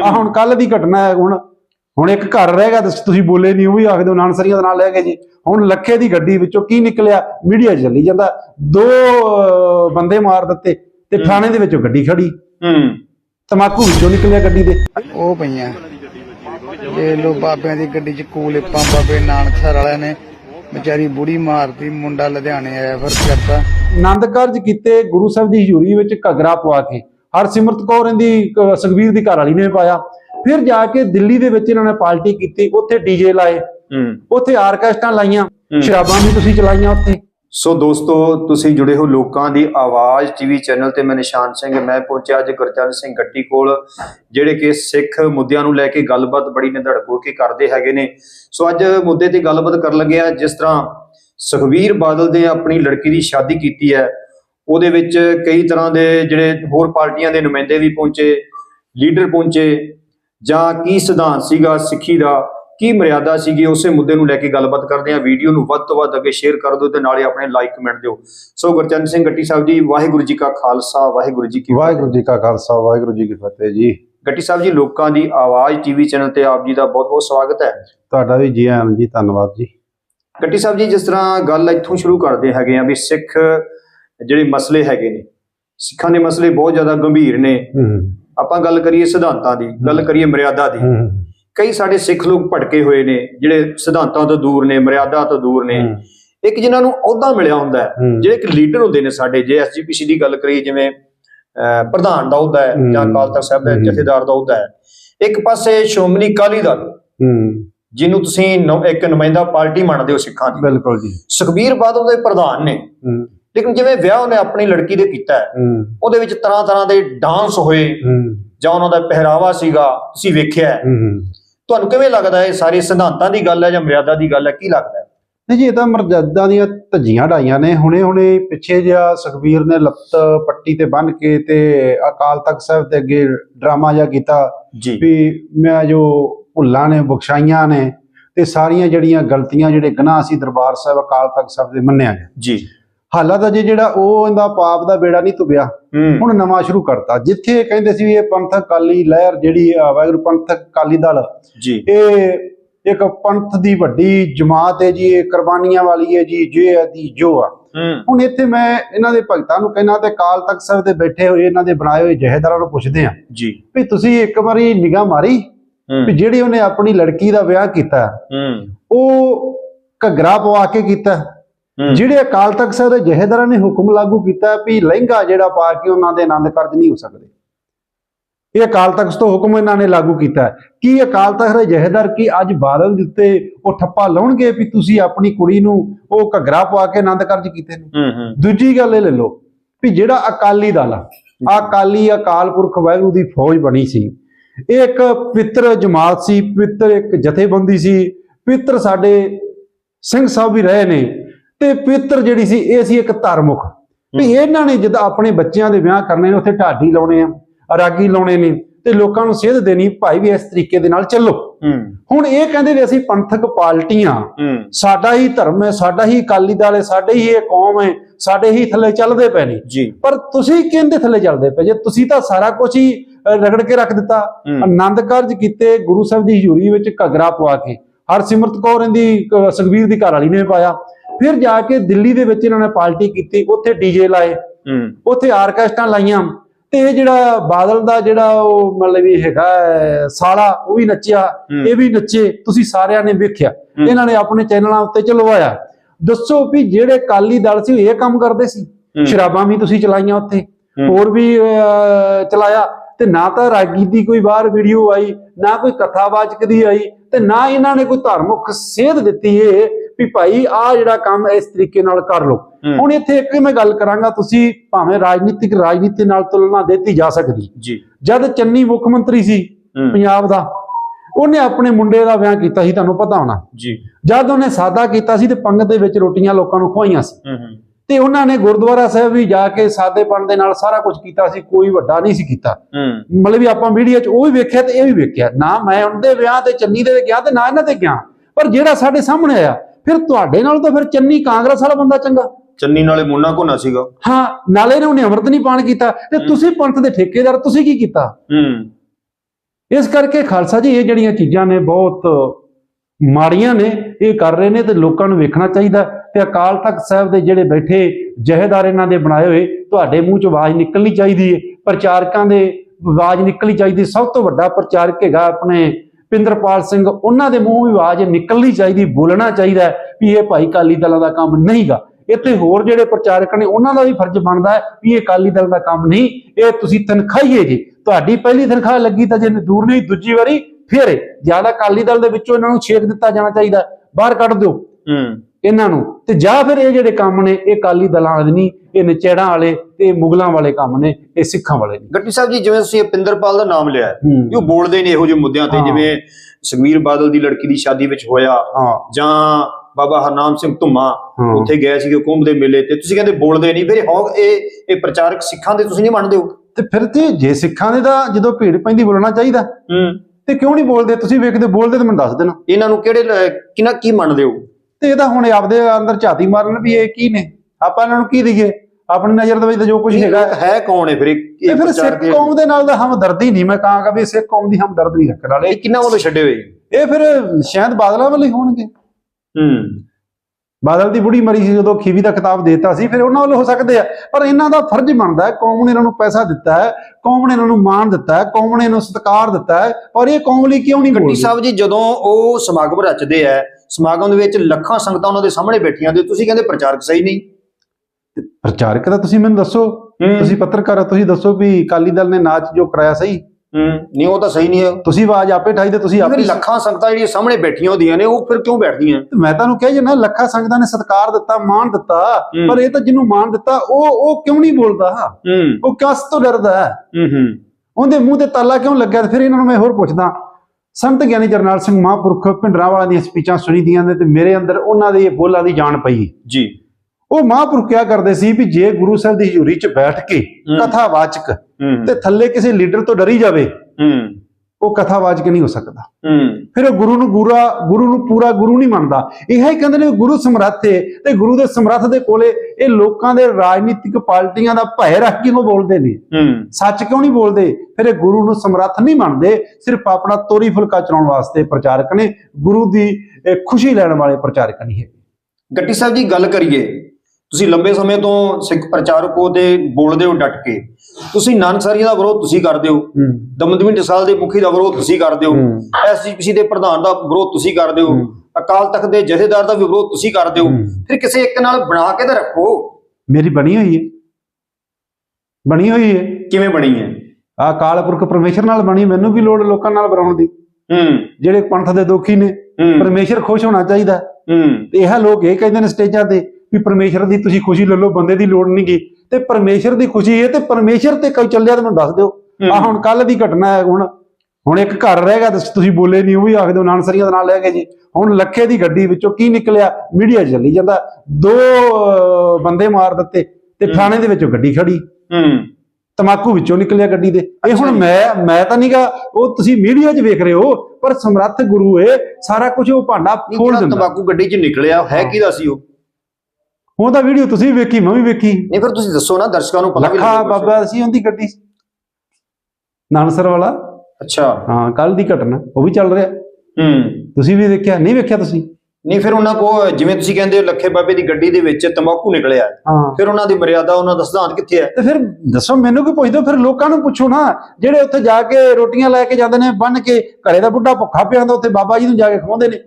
ਆ ਹੁਣ ਕੱਲ ਦੀ ਘਟਨਾ ਹੈ ਹੁਣ ਹੁਣ ਇੱਕ ਘਰ ਰਹੇਗਾ ਤੇ ਤੁਸੀਂ ਬੋਲੇ ਨਹੀਂ ਉਹ ਵੀ ਆਖਦੇ ਹੋ ਨਾਨਸਰੀਆਂ ਦੇ ਨਾਲ ਲੈ ਗਏ ਜੀ। ਹੁਣ ਲੱਖੇ ਦੀ ਗੱਡੀ ਵਿੱਚੋਂ ਕੀ ਨਿਕਲਿਆ? ਮੀਡੀਆ ਚੱਲੀ ਜਾਂਦਾ। ਦੋ ਬੰਦੇ ਮਾਰ ਦਿੱਤੇ ਤੇ ਥਾਣੇ ਦੇ ਵਿੱਚੋਂ ਗੱਡੀ ਖੜੀ। ਹੂੰ। ਤਮਾਕੂ ਵਿੱਚੋਂ ਨਿਕਲਿਆ ਗੱਡੀ ਦੇ। ਉਹ ਪਈਆਂ। ਇਹ ਲੋ ਬਾਬਿਆਂ ਦੀ ਗੱਡੀ ਚ ਕੂਲਿਪਾਂ ਬਾਬੇ ਨਾਨਕਸਰ ਵਾਲਿਆਂ ਨੇ ਵਿਚਾਰੀ ਬੁੜੀ ਮਾਰਤੀ ਮੁੰਡਾ ਲੁਧਿਆਣੇ ਆਇਆ ਫਿਰ ਕਰਤਾ। ਆਨੰਦ ਕਾਰਜ ਕੀਤੇ ਗੁਰੂ ਸਾਹਿਬ ਦੀ ਹਜ਼ੂਰੀ ਵਿੱਚ ਘੱਗਰਾ ਪਵਾ ਕੇ। ਹਰਸਿਮਰਤ ਕੌਰ ਇਹਦੀ ਸੁਖਬੀਰ ਦੀ ਘਰ ਵਾਲੀ ਨੇ ਪਾਇਆ। ਫਿਰ ਜਾ ਕੇ ਦਿੱਲੀ ਦੇ ਵਿੱਚ ਇਹਨਾਂ ਨੇ ਪਾਰਟੀ ਕੀਤੀ ਉੱਥੇ ਡੀਜੇ ਲਾਏ। ਉੱਥੇ ਆਰਕੈਸਟਰਾ ਲਾਈਆਂ ਸ਼ਰਾਬਾਂ ਵੀ ਤੁਸੀਂ ਚਲਾਈਆਂ ਉੱਥੇ। ਸੋ ਦੋਸਤੋ ਤੁਸੀਂ ਜੁੜੇ ਹੋ ਲੋਕਾਂ ਦੀ ਆਵਾਜ਼ ਟੀਵੀ ਚੈਨਲ ਤੇ। ਮੈਂ ਨਿਸ਼ਾਨ ਸਿੰਘ ਮੈਂ ਪਹੁੰਚਿਆ ਅੱਜ ਗੁਰਚਰਨ ਸਿੰਘ ਗੱਟੀ ਕੋਲ ਜਿਹੜੇ ਕਿ ਸਿੱਖ ਮੁੱਦਿਆਂ ਨੂੰ ਲੈ ਕੇ ਗੱਲਬਾਤ ਬੜੀ ਨਿਧੜਕ ਕੇ ਕਰਦੇ ਹੈਗੇ ਨੇ। ਸੋ ਅੱਜ ਮੁੱਦੇ ਤੇ ਗੱਲਬਾਤ ਕਰਨ ਲੱਗੇ ਆ ਜਿਸ ਤਰ੍ਹਾਂ ਸੁਖਵੀਰ ਬਾਦਲ ਦੇ ਆਪਣੀ ਲੜਕੀ ਦੀ ਸ਼ਾਦੀ ਕੀਤੀ ਹੈ। ਉਹਦੇ ਵਿੱਚ ਕਈ ਤਰ੍ਹਾਂ ਦੇ ਜਿਹੜੇ ਹੋਰ ਪਾਰਟੀਆਂ ਦੇ ਨੁਮਾਇੰਦੇ ਵੀ ਪਹੁੰਚੇ ਲੀਡਰ ਪਹੁੰਚੇ ਜਾਂ ਕੀ ਸਿਧਾਂਤ ਸੀਗਾ ਸਿੱਖੀ ਦਾ ਕੀ ਮਰਿਆਦਾ ਸੀਗੀ ਉਸੇ ਮੁੱਦੇ ਨੂੰ ਲੈ ਕੇ ਗੱਲਬਾਤ ਕਰਦੇ ਹਾਂ। ਵੀਡੀਓ ਨੂੰ ਵੱਧ ਤੋਂ ਵੱਧ ਅੱਗੇ ਸ਼ੇਅਰ ਕਰ ਦਿਓ ਤੇ ਨਾਲੇ ਆਪਣੇ ਲਾਈਕ ਕਮੈਂਟ ਦਿਓ। ਸੋ ਗੁਰਚਰਨ ਸਿੰਘ ਗੱਟੀ ਸਾਹਿਬ ਜੀ ਵਾਹਿਗੁਰੂ ਜੀ ਕਾ ਖਾਲਸਾ ਵਾਹਿਗੁਰੂ ਜੀ ਕੀ ਫਤਿਹ। ਵਾਹਿਗੁਰੂ ਜੀ ਕਾ ਖਾਲਸਾ ਵਾਹਿਗੁਰੂ ਜੀ ਕੀ ਫਤਿਹ ਜੀ। ਗੱਟੀ ਸਾਹਿਬ ਜੀ ਲੋਕਾਂ ਦੀ ਆਵਾਜ਼ ਟੀਵੀ ਚੈਨਲ ਤੇ ਆਪ ਜੀ ਦਾ ਬਹੁਤ ਬਹੁਤ ਸਵਾਗਤ ਹੈ। ਤੁਹਾਡਾ ਵੀ ਜੀ ਆਇਆਂ ਜੀ ਧੰਨਵਾਦ ਜੀ। ਗੱਟੀ ਸਾਹਿਬ ਜੀ ਜਿਸ ਤਰ੍ਹਾਂ ਗੱਲ ਇੱਥੋਂ ਸ਼ੁਰੂ ਕਰਦੇ ਹੈਗੇ ਆ ਵੀ ਸਿੱਖ ਜਿਹੜੇ ਮਸਲੇ ਹੈਗੇ ਨੇ ਸਿੱਖਾਂ ਦੇ ਮਸਲੇ ਬਹੁਤ ਜ਼ਿਆਦਾ ਗੰਭੀਰ ਨੇ। ਆਪਾਂ ਗੱਲ ਕਰੀਏ ਸਿਧਾਂਤਾਂ ਦੀ ਗੱਲ ਕਰੀਏ ਮਰਿਆਦਾ ਦੀ। ਕਈ ਸਾਡੇ ਸਿੱਖ ਲੋਕ ਭਟਕੇ ਹੋਏ ਨੇ ਜਿਹੜੇ ਸਿਧਾਂਤਾਂ ਤੋਂ ਦੂਰ ਨੇ ਮਰਿਆਦਾ ਤੋਂ ਦੂਰ ਨੇ। ਇੱਕ ਜਿਨ੍ਹਾਂ ਨੂੰ ਅਹੁਦਾ ਮਿਲਿਆ ਹੁੰਦਾ। ਜਿਹੜੇ ਇੱਕ ਲੀਡਰ ਹੁੰਦੇ ਨੇ ਸਾਡੇ ਜੇ ਐਸਜੀਪੀਸੀ ਦੀ ਗੱਲ ਕਰੀਏ ਜਿਵੇਂ ਪ੍ਰਧਾਨ ਦਾ ਅਹੁਦਾ ਹੈ ਜਾਂ। ਅਕਾਲ ਤਖਤ ਸਾਹਿਬ ਦੇ। ਜਥੇਦਾਰ ਦਾ ਅਹੁਦਾ ਹੈ। ਇੱਕ ਪਾਸੇ ਸ਼੍ਰੋਮਣੀ ਅਕਾਲੀ ਦਲ ਜਿਹਨੂੰ ਤੁਸੀਂ ਇੱਕ ਨੁਮਾਇੰਦਾ ਪਾਰਟੀ ਮੰਨਦੇ ਹੋ ਸਿੱਖਾਂ ਦੀ। ਬਿਲਕੁਲ ਜੀ। ਸੁਖਬੀਰ ਬਾਦਲ ਦੇ ਪ੍ਰਧਾਨ ਨੇ। ਲੇਕਿਨ ਜਿਵੇਂ ਵਿਆਹ ਉਹਨੇ ਆਪਣੀ ਲੜਕੀ ਦੇ ਕੀਤਾ ਹੈ ਉਹਦੇ ਵਿੱਚ ਤਰ੍ਹਾਂ ਤਰ੍ਹਾਂ ਦੇ ਡਾਂਸ ਹੋਏ ਜਾਂ ਉਹਨਾਂ ਦਾ ਪਹਿਰਾਵਾ ਸੀਗਾ ਤੁਸੀਂ ਵੇਖਿਆ ਤੁਹਾਨੂੰ ਕਿਵੇਂ ਲੱਗਦਾ ਇਹ ਸਾਰੇ ਸਿਧਾਂਤਾਂ ਦੀ ਗੱਲ ਹੈ ਜਾਂ ਮਰਿਆਦਾ ਦੀ ਗੱਲ ਹੈ ਕੀ ਲੱਗਦਾ ਨਹੀਂ ਜੀ ਇਹ ਤਾਂ ਮਰਜ਼ਾਦਾ ਦੀਆਂ ਧੱਜੀਆਂ ਢਾਈਆਂ ਨੇ। ਹੁਣੇ ਹੁਣੇ ਪਿੱਛੇ ਜਿਹਾ ਸੁਖਬੀਰ ਨੇ ਲੱਤ ਪੱਟੀ ਤੇ ਬੰਨ ਕੇ ਤੇ ਅਕਾਲ ਤਖਤ ਸਾਹਿਬ ਦੇ ਅੱਗੇ ਡਰਾਮਾ ਜਿਹਾ ਕੀਤਾ ਵੀ ਮੈਂ ਜੋ ਭੁੱਲਾਂ ਨੇ ਬਖਸ਼ਾਈਆਂ ਨੇ ਤੇ ਸਾਰੀਆਂ ਜਿਹੜੀਆਂ ਗਲਤੀਆਂ ਜਿਹੜੇ ਗੁਨਾਹ ਸੀ ਦਰਬਾਰ ਸਾਹਿਬ ਅਕਾਲ ਤਖਤ ਸਾਹਿਬ ਦੇ ਮੰਨਿਆ ਗਿਆ। ਜੀ। ਹਾਲਾਤ ਅਜੇ ਜਿਹੜਾ ਉਹ ਇਹਦਾ ਪਾਪ ਦਾ ਬੇੜਾ ਨਹੀਂ ਤੁਬਿਆ ਹੁਣ ਨਵਾਂ ਸ਼ੁਰੂ ਕਰਤਾ। ਜਿੱਥੇ ਕਹਿੰਦੇ ਸੀ ਇਹ ਪੰਥਕ ਕਾਲੀ ਲਹਿਰ ਜਿਹੜੀ ਵਾਹਿਗੁਰੂ ਪੰਥਕ ਕਾਲੀ ਦਲ ਜੀ। ਇਹ ਇੱਕ ਪੰਥ ਦੀ ਵੱਡੀ ਜਮਾਤ ਹੈ ਜੀ ਇਹ ਕੁਰਬਾਨੀਆਂ ਵਾਲੀ ਹੈ ਜੀ ਜੇ ਹੈ ਦੀ ਜੋ ਆ। ਹੁਣ ਇੱਥੇ ਮੈਂ ਇਹਨਾਂ ਦੇ ਭਗਤਾਂ ਨੂੰ ਕਹਿਣਾ ਤੇ ਕਾਲ ਤਖਤ ਸਾਹਿਬ ਤੇ ਬੈਠੇ ਹੋਏ ਇਹਨਾਂ ਦੇ ਬਣਾਏ ਹੋਏ ਜਹੇਦਾਰਾਂ ਨੂੰ ਪੁੱਛਦੇ ਆ ਜੀ। ਵੀ ਤੁਸੀਂ ਇੱਕ ਵਾਰੀ ਨਿਗਾਹ ਮਾਰੀ ਵੀ ਜਿਹੜੀ ਉਹਨੇ ਆਪਣੀ ਲੜਕੀ ਦਾ ਵਿਆਹ ਕੀਤਾ ਉਹ ਘੱਗਰਾ ਪਵਾ ਕੇ ਕੀਤਾ। ਜਿਹੜੇ ਅਕਾਲ ਤਖਤ ਸਾਹਿਬ ਦੇ ਜਹੇਦਾਰਾਂ ਨੇ ਹੁਕਮ ਲਾਗੂ ਕੀਤਾ ਵੀ ਲਹਿੰਗਾ ਜਿਹੜਾ ਪਾ ਕੇ ਉਹਨਾਂ ਦੇ ਆਨੰਦ ਕਾਰਜ ਨਹੀਂ ਹੋ ਸਕਦੇ। ਇਹ ਅਕਾਲ ਤਖਤ ਤੋਂ ਹੁਕਮ ਇਹਨਾਂ ਨੇ ਲਾਗੂ ਕੀਤਾ। ਕੀ ਅਕਾਲ ਤਖਤ ਦੇ ਜਹੇਦਾਰ ਕੀ ਅੱਜ ਬਾਦਲ ਦੇ ਉੱਤੇ ਉਹ ਠੱਪਾ ਲਾਉਣਗੇ ਵੀ ਤੁਸੀਂ ਆਪਣੀ ਕੁੜੀ ਨੂੰ ਉਹ ਘੱਗਰਾ ਪਵਾ ਕੇ ਆਨੰਦ ਕਾਰਜ ਕੀਤੇ ਨੇ? ਦੂਜੀ ਗੱਲ ਇਹ ਲੈ ਲਓ ਵੀ ਜਿਹੜਾ ਅਕਾਲੀ ਦਲ ਆ ਅਕਾਲੀ ਅਕਾਲ ਪੁਰਖ ਵਾਹਿਗੁਰੂ ਦੀ ਫੌਜ ਬਣੀ ਸੀ। ਇਹ ਇੱਕ ਪਿੱਤਰ ਜਮਾਤ ਸੀ ਪਿੱਤਰ ਇੱਕ ਜਥੇਬੰਦੀ ਸੀ ਪਿੱਤਰ ਸਾਡੇ ਸਿੰਘ ਸਾਹਿਬ ਵੀ ਰਹੇ ਨੇ। ਤੇ ਪਿੱਤਰ ਜਿਹੜੀ ਸੀ ਇਹ ਸੀ ਇੱਕ ਧਾਰਮੁਖ ਵੀ ਇਹਨਾਂ ਨੇ ਜਦ ਆਪਣੇ ਬੱਚਿਆਂ ਦੇ ਵਿਆਹ ਕਰਨੇ ਨੇ ਉੱਥੇ ਢਾਡੀ ਲਾਉਣੇ ਆ ਰਾਗੀ ਲਾਉਣੇ ਨੇ ਤੇ ਲੋਕਾਂ ਨੂੰ ਸੇਧ ਦੇਣੀ ਭਾਈ ਵੀ ਇਸ ਤਰੀਕੇ ਦੇ ਨਾਲ ਚੱਲੋ। ਹੁਣ ਇਹ ਕਹਿੰਦੇ ਵੀ ਅਸੀਂ ਪੰਥਕ ਪਾਰਟੀਆਂ ਸਾਡਾ ਹੀ ਧਰਮ ਹੈ ਸਾਡਾ ਹੀ ਅਕਾਲੀ ਦਲ ਹੈ ਸਾਡੇ ਹੀ ਇਹ ਕੌਮ ਹੈ ਸਾਡੇ ਹੀ ਥੱਲੇ ਚੱਲਦੇ ਪਏ ਨੇ। ਪਰ ਤੁਸੀਂ ਕਿਹਦੇ ਥੱਲੇ ਚੱਲਦੇ ਪਏ? ਜੇ ਤੁਸੀਂ ਤਾਂ ਸਾਰਾ ਕੁਝ ਹੀ ਰਗੜ ਕੇ ਰੱਖ ਦਿੱਤਾ। ਆਨੰਦ ਕਾਰਜ ਕੀਤੇ ਗੁਰੂ ਸਾਹਿਬ ਦੀ ਹਜ਼ੂਰੀ ਵਿੱਚ ਘੱਗਰਾ ਪਵਾ ਕੇ ਹਰਸਿਮਰਤ ਕੌਰ ਇਹਦੀ ਅਹ, ਸੁਖਬੀਰ ਦੀ ਘਰ ਵਾਲੀ ਨੇ ਪਾਇਆ। ਫਿਰ ਜਾ ਕੇ ਦਿੱਲੀ ਦੇ ਵਿੱਚ ਇਹਨਾਂ ਨੇ ਪਾਰਟੀ ਕੀਤੀ ਉੱਥੇ ਡੀਜੇ ਲਾਏ। ਉੱਥੇ ਆਰਕੈਸਟਰਾ ਲਾਈਆਂ। ਤੇ ਇਹ ਜਿਹੜਾ ਬਾਦਲ ਦਾ ਜਿਹੜਾ ਉਹ ਮਤਲਬ ਵੀ ਹੈਗਾ ਸਾਲਾ ਉਹ ਵੀ ਨੱਚਿਆ। ਇਹ ਵੀ ਨੱਚੇ। ਤੁਸੀਂ ਸਾਰਿਆਂ ਨੇ ਵੇਖਿਆ। ਇਹਨਾਂ ਨੇ ਆਪਣੇ ਚੈਨਲਾਂ ਉੱਤੇ ਚਲਵਾਇਆ। ਦੱਸੋ ਵੀ ਜਿਹੜੇ ਕਾਲੀ ਦਲ ਸੀ ਇਹ ਕੰਮ ਕਰਦੇ ਸੀ। ਸ਼ਰਾਬਾਂ ਵੀ ਤੁਸੀਂ ਚਲਾਈਆਂ ਉੱਥੇ। ਹੋਰ ਵੀ ਚਲਾਇਆ। ਤੇ ਨਾ ਤਾਂ ਰਾਗੀ ਦੀ ਕੋਈ ਬਾਹਰ ਵੀਡੀਓ ਆਈ ਨਾ ਕੋਈ ਕਥਾਵਾਚਕ ਦੀ ਆਈ ਤੇ ਨਾ ਇਹਨਾਂ ਨੇ ਕੋਈ ਧਾਰਮਿਕ ਸੇਧ ਦਿੱਤੀ ਏ। ਵੀ ਭਾਈ ਆ ਜਿਹੜਾ ਕੰਮ ਇਸ ਤਰੀਕੇ ਨਾਲ ਕਰ ਲਓ। ਹੁਣ ਇੱਥੇ ਇੱਕ ਮੈਂ ਗੱਲ ਕਰਾਂਗਾ ਤੁਸੀਂ ਭਾਵੇਂ ਰਾਜਨੀਤਿਕ ਰਾਜਨੀਤੀ ਨਾਲ ਤੁਲਨਾ ਦਿੱਤੀ ਜਾ ਸਕਦੀ। ਜੀ। ਜਦ ਚੰਨੀ ਮੁੱਖ ਮੰਤਰੀ ਸੀ ਪੰਜਾਬ ਦਾ ਉਹਨੇ ਆਪਣੇ ਮੁੰਡੇ ਦਾ ਵਿਆਹ ਕੀਤਾ ਸੀ ਤੁਹਾਨੂੰ ਪਤਾ ਹੋਣਾ। ਜੀ। ਜਦ ਉਹਨੇ ਸਾਦਾ ਕੀਤਾ ਸੀ ਤੇ ਪੰਗਤ ਦੇ ਵਿੱਚ ਰੋਟੀਆਂ ਲੋਕਾਂ ਨੂੰ ਖਵਾਈਆਂ ਸੀ। ਤੇ ਉਹਨਾਂ ਨੇ ਗੁਰਦੁਆਰਾ ਸਾਹਿਬ ਵੀ ਜਾ ਕੇ ਸਾਦੇਪਣ ਦੇ ਨਾਲ ਸਾਰਾ ਕੁਝ ਕੀਤਾ ਸੀ ਕੋਈ ਵੱਡਾ ਨਹੀਂ ਸੀ ਕੀਤਾ। ਮਤਲਬ ਵੀ ਆਪਾਂ ਮੀਡੀਆ 'ਚ ਉਹ ਵੀ ਵੇਖਿਆ ਤੇ ਇਹ ਵੀ ਵੇਖਿਆ ਨਾ ਮੈਂ ਉਹਦੇ ਵਿਆਹ ਤੇ ਚੰਨੀ ਦੇ ਗਿਆ ਤੇ ਨਾ ਇਹਨਾਂ ਤੇ ਗਿਆ ਪਰ ਜਿਹੜਾ ਸਾਡੇ ਸਾਹਮਣੇ ਆਇਆ ਫਿਰ ਤੁਹਾਡੇ ਨਾਲ ਤਾਂ ਫਿਰ ਚੰਨੀ ਕਾਂਗਰਸ ਵਾਲਾ ਬੰਦਾ ਚੰਗਾ। ਚੰਨੀ ਨਾਲੇ ਮੁੰਨਾ ਕੋਨਾ ਸੀਗਾ। ਹਾਂ ਨਾਲੇ ਨੇ ਉਹਨੇ ਅੰਮ੍ਰਿਤ ਨਹੀਂ ਪਾਣ ਕੀਤਾ। ਤੇ ਤੁਸੀਂ ਪੰਥ ਦੇ ਠੇਕੇਦਾਰ ਤੁਸੀਂ ਕੀ ਕੀਤਾ? ਹੂੰ। ਇਸ ਕਰਕੇ ਖਾਲਸਾ ਜੀ ਇਹ ਜਿਹੜੀਆਂ ਚੀਜ਼ਾਂ ਨੇ ਬਹੁਤ ਮਾੜੀਆਂ ਨੇ ਇਹ ਕਰ ਰਹੇ ਨੇ ਤੇ ਲੋਕਾਂ ਨੂੰ ਵੇਖਣਾ ਚਾਹੀਦਾ ਤੇ ਅਕਾਲ ਤਖਤ ਸਾਹਿਬ ਦੇ ਜਿਹੜੇ ਬੈਠੇ ਜਹੇਦਾਰ ਇਹਨਾਂ ਦੇ ਬਣਾਏ ਹੋਏ ਤੁਹਾਡੇ ਮੂੰਹ ਚ ਆਵਾਜ਼ ਨਿਕਲਣੀ ਚਾਹੀਦੀ ਹੈ। ਪ੍ਰਚਾਰਕਾਂ ਦੇ ਆਵਾਜ਼ ਨਿਕਲਣੀ ਚਾਹੀਦੀ ਸਭ ਤੋਂ ਵੱਡਾ ਪ੍ਰਚਾਰਕ ਹੈਗਾ ਆਪਣੇ ਪਿੰਦਰਪਾਲ ਸਿੰਘ, ਉਹਨਾਂ ਦੇ ਮੂੰਹ ਵੀ ਆਵਾਜ਼ ਨਿਕਲਣੀ ਚਾਹੀਦੀ, ਬੋਲਣਾ ਚਾਹੀਦਾ ਵੀ ਇਹ ਭਾਈ ਕਾਲੀ ਦਲਾਂ ਦਾ ਕੰਮ ਨਹੀਂਗਾ। ਇੱਥੇ ਹੋਰ ਜਿਹੜੇ ਪ੍ਰਚਾਰਕ ਨੇ, ਉਹਨਾਂ ਦਾ ਵੀ ਫਰਜ਼ ਬਣਦਾ ਹੈ ਵੀ ਇਹ ਕਾਲੀ ਦਲ ਦਾ ਕੰਮ ਨਹੀਂ, ਇਹ ਤੁਸੀਂ ਤਨਖਾਹੀਏ ਜੀ। ਤੁਹਾਡੀ ਪਹਿਲੀ ਤਨਖਾਹ ਲੱਗੀ ਤਾਂ ਜੇ ਦੂਰ ਨਹੀਂ, ਦੂਜੀ ਵਾਰੀ ਫਿਰ ਜ਼ਿਆਦਾ ਕਾਲੀ ਦਲ ਦੇ ਵਿੱਚੋਂ ਇਹਨਾਂ ਨੂੰ ਛੇਕ ਦਿੱਤਾ ਜਾਣਾ ਚਾਹੀਦਾ ਬਾਹਰ ਕੱਢ ਦਿਓ। ਹੂੰ। ਇਹਨਾਂ ਨੂੰ। ਤੇ ਜਾਂ ਫਿਰ ਇਹ ਜਿਹੜੇ ਕੰਮ ਨੇ ਇਹ ਕਾਲੀ ਦਲਾਂ ਵਾਲੇ ਨਹੀਂ ਇਹ ਨਚੇੜਾਂ ਵਾਲੇ ਤੇ ਇਹ ਮੁਗਲਾਂ ਵਾਲੇ ਕੰਮ ਨੇ ਇਹ ਸਿੱਖਾਂ ਵਾਲੇ ਨਹੀਂ। ਗੱਟੀ ਸਾਹਿਬ ਜੀ ਜਿਵੇਂ ਤੁਸੀਂ ਇਹ ਪਿੰਦਰਪਾਲ ਦਾ ਨਾਮ ਲਿਆ ਹੈ, ਹੂੰ। ਵੀ ਉਹ ਬੋਲਦੇ ਨੇ ਇਹੋ ਜਿਹੇ ਮੁੱਦਿਆਂ ਤੇ। ਜਿਵੇਂ ਸੁਖਬੀਰ ਬਾਦਲ ਦੀ ਲੜਕੀ ਦੀ ਸ਼ਾਦੀ ਵਿੱਚ ਹੋਇਆ ਜਾਂ ਬਾਬਾ ਹਰਨਾਮ ਸਿੰਘ ਧੁੰਮਾ। ਉੱਥੇ ਗਏ ਸੀਗੇ ਕੁੰਭ ਦੇ ਮੇਲੇ ਤੇ ਤੁਸੀਂ ਕਹਿੰਦੇ ਬੋਲਦੇ ਨਹੀਂ ਫਿਰ ਇਹ ਹੋ- ਇਹ ਇਹ ਪ੍ਰਚਾਰਕ ਸਿੱਖਾਂ ਦੇ ਤੁਸੀਂ ਨਹੀਂ ਮੰਨਦੇ ਹੋ? ਤੇ ਫਿਰ ਤੇ ਜੇ ਸਿੱਖਾਂ ਦੇ ਤਾਂ ਜਦੋਂ ਭੀੜ ਪੈਂਦੀ ਬੋਲਣਾ ਚਾਹੀਦਾ। ਤੇ ਕਿਉਂ ਨਹੀਂ ਬੋਲਦੇ? ਤੁਸੀਂ ਵੇਖਦੇ ਬੋਲਦੇ ਤਾਂ ਮੈਨੂੰ ਦੱਸ ਦੇਣਾ। ਇਹਨਾਂ ਨੂੰ ਕਿਹੜੇ ਕਿਹਨਾਂ ਕੀ ਮੰਨਦੇ ਹੋ? ਤੇ ਇਹ ਤਾਂ ਹੁਣ ਆਪਦੇ ਅੰਦਰ ਝਾਤੀ ਮਾਰਨ ਵੀ ਇਹ ਕੀ ਨੇ? ਆਪਾਂ ਇਹਨਾਂ ਨੂੰ ਕੀ ਦਈਏ? ਆਪਣੀ ਨਜ਼ਰ ਦੇ ਵਿੱਚ ਤਾਂ ਜੋ ਕੁਝ ਹੈਗਾ। ਹੈ ਕੌਣ ਹੈ ਫਿਰ? ਇਹ ਫਿਰ ਸਿੱਖ ਕੌਮ ਦੇ ਨਾਲ ਦਾ ਹਮਦਰਦੀ ਨਹੀਂ ਮੈਂ ਕਹਾਂਗਾ ਵੀ ਸਿੱਖ ਕੌਮ ਦੀ ਹਮਦਰਦ ਨਹੀਂ ਰੱਖਣ ਵਾਲੇ। ਇਹ ਕਿੰਨਾਂ ਵੱਲੋਂ ਛੱਡੇ ਹੋਏ? ਇਹ ਫਿਰ ਸ਼ਾਇਦ ਬਾਦਲਾਂ ਵਾਲੇ ਹੋਣਗੇ। ਹੂੰ। ਬਾਦਲ ਦੀ ਬੁੜੀ ਮਰੀ ਸੀ ਜਦੋਂ ਖੀਵੀ ਦਾ ਖਿਤਾਬ ਦੇਤਾ ਸੀ ਫਿਰ ਉਹਨਾਂ ਵੱਲੋਂ ਹੋ ਸਕਦੇ ਆ। ਪਰ ਇਹਨਾਂ ਦਾ ਫਰਜ਼ ਬਣਦਾ ਹੈ ਕੌਮ ਨੇ ਇਹਨਾਂ ਨੂੰ ਪੈਸਾ ਦਿੱਤਾ ਹੈ ਕੌਮ ਨੇ ਇਹਨਾਂ ਨੂੰ ਮਾਣ ਦਿੱਤਾ ਹੈ ਕੌਮ ਨੇ ਇਹਨਾਂ ਨੂੰ ਸਤਿਕਾਰ ਦਿੱਤਾ ਹੈ। ਪਰ ਇਹ ਕੌਮ ਲਈ ਕਿਉਂ ਨਹੀਂ ਬੋਲਦੇ? ਸਾਹਿਬ ਜੀ ਜਦੋਂ ਉਹ ਸਮਾਗਮ ਰਚਦੇ ਆ ਸਮਾਗਮ ਦੇ ਵਿੱਚ ਲੱਖਾਂ ਸੰਗਤਾਂ ਉਹਨਾਂ ਦੇ ਸਾਹਮਣੇ ਬੈਠੀਆਂ ਤੇ ਤੁਸੀਂ ਕਹਿੰਦੇ ਪ੍ਰਚਾਰਕ ਸਹੀ ਨਹੀਂ। ਪ੍ਰਚਾਰਕ ਤਾਂ ਤੁਸੀਂ ਮੈਨੂੰ ਦੱਸੋ ਤੁਸੀਂ ਪੱਤਰਕਾਰ ਹੋ ਤੁਸੀਂ ਦੱਸੋ ਵੀ ਅਕਾਲੀ ਦਲ ਨੇ ਨਾਚ ਜੋ ਕਰਾਇਆ ਸਹੀ? ਨਹੀਂ ਉਹ ਤਾਂ ਸਹੀ ਨਹੀਂ ਹੈ। ਤੁਸੀਂ ਆਵਾਜ਼ ਆਪੇ ਠਾਈ ਤੇ ਤੁਸੀਂ ਆਪੇ ਲੱਖਾਂ ਸੰਗਤਾਂ ਜਿਹੜੀਆਂ ਸਾਹਮਣੇ ਬੈਠੀਆਂ ਹੁੰਦੀਆਂ ਨੇ ਉਹ ਫਿਰ ਕਿਉਂ ਬੈਠਦੀਆਂ? ਮੈਂ ਤੁਹਾਨੂੰ ਕਿਹਾ ਜੀ ਨਾ ਲੱਖਾਂ ਸੰਗਤਾਂ ਨੇ ਸਤਿਕਾਰ ਦਿੱਤਾ ਮਾਣ ਦਿੱਤਾ। ਪਰ ਇਹ ਤਾਂ ਜਿਹਨੂੰ ਮਾਣ ਦਿੱਤਾ ਉਹ ਉਹ ਕਿਉਂ ਨਹੀਂ ਬੋਲਦਾ? ਉਹ ਕਿਸ ਤੋਂ ਡਰਦਾ ਹੈ। ਉਹਦੇ ਮੂੰਹ ਤੇ ਤਾਲਾ ਕਿਉਂ ਲੱਗਿਆ? ਫਿਰ ਇਹਨਾਂ ਨੂੰ ਮੈਂ ਹੋਰ ਪੁੱਛਦਾ ਸੰਤ ਗਿਆਨੀ ਜਰਨੈਲ ਸਿੰਘ ਮਹਾਂਪੁਰਖ ਭਿੰਡਰਾਂ ਵਾਲਿਆਂ ਦੀਆਂ ਸਪੀਚਾਂ ਸੁਣੀਦੀਆਂ ਨੇ ਤੇ ਮੇਰੇ ਅੰਦਰ ਉਹਨਾਂ ਦੇ ਬੋਲਾਂ ਦੀ ਜਾਣ ਪਈ। ਜੀ। ਉਹ ਮਹਾਂਪੁਰਖ ਕਿਆ ਕਰਦੇ ਸੀ ਵੀ ਜੇ ਗੁਰੂ ਸਾਹਿਬ ਦੀ ਹਜ਼ੂਰੀ 'ਚ ਬੈਠ ਕੇ। ਕਥਾਵਾਚਕ ਤੇ ਥੱਲੇ ਕਿਸੇ ਲੀਡਰ ਤੋਂ ਡਰੀ ਜਾਵੇ ਉਹ ਕਥਾਵਾਚਕ ਨਹੀਂ ਹੋ ਸਕਦਾ। ਫਿਰ ਉਹ ਗੁਰੂ ਨੂੰ ਗੁਰਾ ਗੁਰੂ ਨੂੰ ਪੂਰਾ ਗੁਰੂ ਨਹੀਂ ਮੰਨਦਾ। ਇਹ ਹੀ ਕਹਿੰਦੇ ਨੇ ਗੁਰੂ ਸਮਰੱਥ ਹੈ ਤੇ ਗੁਰੂ ਦੇ ਸਮਰੱਥ ਦੇ ਕੋਲੇ ਇਹ ਲੋਕਾਂ ਦੇ ਰਾਜਨੀਤਿਕ ਪਾਰਟੀਆਂ ਦਾ ਭੈ ਰੱਖ ਕੇ ਉਹ ਬੋਲਦੇ ਨੇ? ਸੱਚ ਕਿਉਂ ਨਹੀਂ ਬੋਲਦੇ? ਫਿਰ ਇਹ ਗੁਰੂ ਨੂੰ ਸਮਰੱਥ ਨਹੀਂ ਮੰਨਦੇ ਸਿਰਫ ਆਪਣਾ ਤੋਰੀ ਫੁਲਕਾ ਚਲਾਉਣ ਵਾਸਤੇ ਪ੍ਰਚਾਰਕ ਨੇ ਗੁਰੂ ਦੀ ਖੁਸ਼ੀ ਲੈਣ ਵਾਲੇ ਪ੍ਰਚਾਰਕ ਨਹੀਂ ਹੈ ਗੱਟੀ ਸਾਹਿਬ ਜੀ ਗੱਲ ਕਰੀਏ। ਤੁਸੀਂ ਲੰਬੇ ਸਮੇਂ ਤੋਂ ਸਿੱਖ ਪ੍ਰਚਾਰਕ ਹੋ ਤੇ ਬੋਲਦੇ ਹੋ ਡਟ ਕੇ ਤੁਸੀਂ ਨਾਨਕਸਾਰੀਆਂ ਦਾ ਵਿਰੋਧ ਤੁਸੀਂ ਕਰਦੇ ਹੋ ਦਮਦਮੀ ਟਸਾਲ ਦੇ ਮੁਖੀ ਦਾ ਵਿਰੋਧ ਤੁਸੀਂ ਕਰਦੇ ਹੋ। ਐਸਜੀਪੀਸੀ ਦੇ ਪ੍ਰਧਾਨ ਦਾ ਵਿਰੋਧ ਤੁਸੀਂ ਕਰਦੇ ਹੋ। ਅਕਾਲ ਤਖਤ ਦੇ ਜਥੇਦਾਰ ਦਾ ਵਿਰੋਧ ਤੁਸੀਂ ਕਰਦੇ ਹੋ। ਫਿਰ ਕਿਸੇ ਇੱਕ ਨਾਲ ਬਣਾ ਕੇ ਤਾਂ ਰੱਖੋ। ਮੇਰੀ ਬਣੀ ਹੋਈ ਹੈ ਬਣੀ ਹੋਈ ਹੈ ਕਿਵੇਂ ਬਣੀ ਹੈ ਆ ਕਾਲਪੁਰਖ ਪਰਮੇਸ਼ਰ ਨਾਲ ਬਣੀ ਮੈਨੂੰ ਵੀ ਲੋੜ ਲੋਕਾਂ ਨਾਲ ਬਣਾਉਣ ਦੀ। ਹੂੰ। ਜਿਹੜੇ ਪੰਥ ਦੇ ਦੁਖੀ ਨੇ ਪਰਮੇਸ਼ਰ ਖੁਸ਼ ਹੋਣਾ ਚਾਹੀਦਾ। ਹੂੰ। ਤੇ ਇਹ ਲੋਕ ਇਹ ਕਹਿੰਦੇ ਨੇ ਸਟੇਜਾਂ ਤੇ ਵੀ ਪਰਮੇਸ਼ਰ ਦੀ ਤੁਸੀਂ ਖੁਸ਼ੀ ਲੈ ਲਓ ਬੰਦੇ ਦੀ ਲੋੜ ਨਹੀਂ ਗੀ ਤੇ ਪਰਮੇਸ਼ਰ ਦੀ ਖੁਸ਼ੀ ਹੈ ਤੇ ਪਰਮੇਸ਼ਰ ਤੇ ਕੋਈ ਚੱਲਿਆ ਤਾਂ ਮੈਨੂੰ ਦੱਸ ਦਿਓ। ਆ ਹੁਣ ਕੱਲ ਦੀ ਘਟਨਾ ਹੈ ਹੁਣ ਹੁਣ ਇੱਕ ਘਰ ਰਹਿ ਗਿਆ ਤੇ ਤੁਸੀਂ ਬੋਲੇ ਨਹੀਂ ਉਹ ਵੀ ਆਖਦੇ ਹੋ ਨਾਨਸਰੀਆਂ ਦੇ ਨਾਲ ਲੈ ਗਏ ਜੀ। ਹੁਣ ਲੱਖੇ ਦੀ ਗੱਡੀ ਵਿੱਚੋਂ ਕੀ ਨਿਕਲਿਆ? ਮੀਡੀਆ 'ਚ ਚੱਲੀ ਜਾਂਦਾ। ਦੋ ਬੰਦੇ ਮਾਰ ਦਿੱਤੇ ਤੇ। ਥਾਣੇ ਦੇ ਵਿੱਚੋਂ ਗੱਡੀ ਖੜੀ ਹੂੰ। ਤਮਾਕੂ ਵਿੱਚੋਂ ਨਿਕਲਿਆ ਗੱਡੀ ਦੇ। ਇਹ ਹੁਣ। ਮੈਂ ਮੈਂ ਤਾਂ ਨਹੀਂਗਾ ਉਹ ਤੁਸੀਂ ਮੀਡੀਆ 'ਚ ਵੇਖ ਰਹੇ ਹੋ ਪਰ ਸਮਰੱਥ ਗੁਰੂ ਏ ਸਾਰਾ ਕੁਝ ਉਹ ਭਾਂਡਾ ਜਿਹੜਾ ਦਿੰਦਾ। ਤੰਬਾਕੂ ਗੱਡੀ 'ਚ ਨਿਕਲਿਆ ਹੈ ਹਾਂ। ਕਿਹਦਾ ਸੀ ਉਹ? ਉਹਦਾ ਵੀਡੀਓ ਤੁਸੀਂ ਵੇਖੀ ਮੈਂ ਵੀ ਵੇਖੀ। ਨਹੀਂ ਫਿਰ ਤੁਸੀਂ ਦੱਸੋ ਨਾ ਦਰਸ਼ਕਾਂ ਨੂੰ ਪਤਾ ਵੀ ਲੱਖਾ ਲੱਗੇ ਕੁਛ। ਬਾਬਾ ਸੀ ਉਹਦੀ ਗੱਡੀ। ਨਾਨਸਰ ਵਾਲਾ ਅੱਛਾ। ਹਾਂ ਕੱਲ ਦੀ ਘਟਨਾ ਉਹ ਵੀ ਚੱਲ ਰਿਹਾ। ਹੂੰ। ਤੁਸੀਂ ਵੀ ਦੇਖਿਆ ਨਹੀਂ ਵੇਖਿਆ ਤੁਸੀਂ? ਨਹੀਂ ਫਿਰ ਉਹਨਾਂ ਕੋ ਜਿਵੇਂ ਤੁਸੀਂ ਕਹਿੰਦੇ ਹੋ ਲੱਖੇ ਬਾਬੇ ਦੀ ਗੱਡੀ ਦੇ ਵਿੱਚ ਤੰਬਾਕੂ ਨਿਕਲਿਆ ਹਾਂ। ਫਿਰ ਉਹਨਾਂ ਦੀ ਮਰਿਆਦਾ ਉਹਨਾਂ ਦਾ ਸਿਧਾਂਤ ਕਿੱਥੇ ਹੈ? ਤੇ ਫਿਰ ਦੱਸੋ ਮੈਨੂੰ ਕੀ ਪੁੱਛਦੇ ਹੋ? ਫਿਰ ਲੋਕਾਂ ਨੂੰ ਪੁੱਛੋ ਨਾ। ਜਿਹੜੇ ਉੱਥੇ ਜਾ ਕੇ ਰੋਟੀਆਂ ਲੈ ਕੇ ਜਾਂਦੇ ਨੇ ਬੰਨ ਕੇ ਘਰੇ ਦਾ ਬੁੱਢਾ ਭੁੱਖਾ ਪਿਆ ਹੁੰਦਾ ਉੱਥੇ ਬਾਬਾ ਜੀ ਨੂੰ ਜਾ ਕੇ ਖਵਾਉਂਦੇ ਨੇ।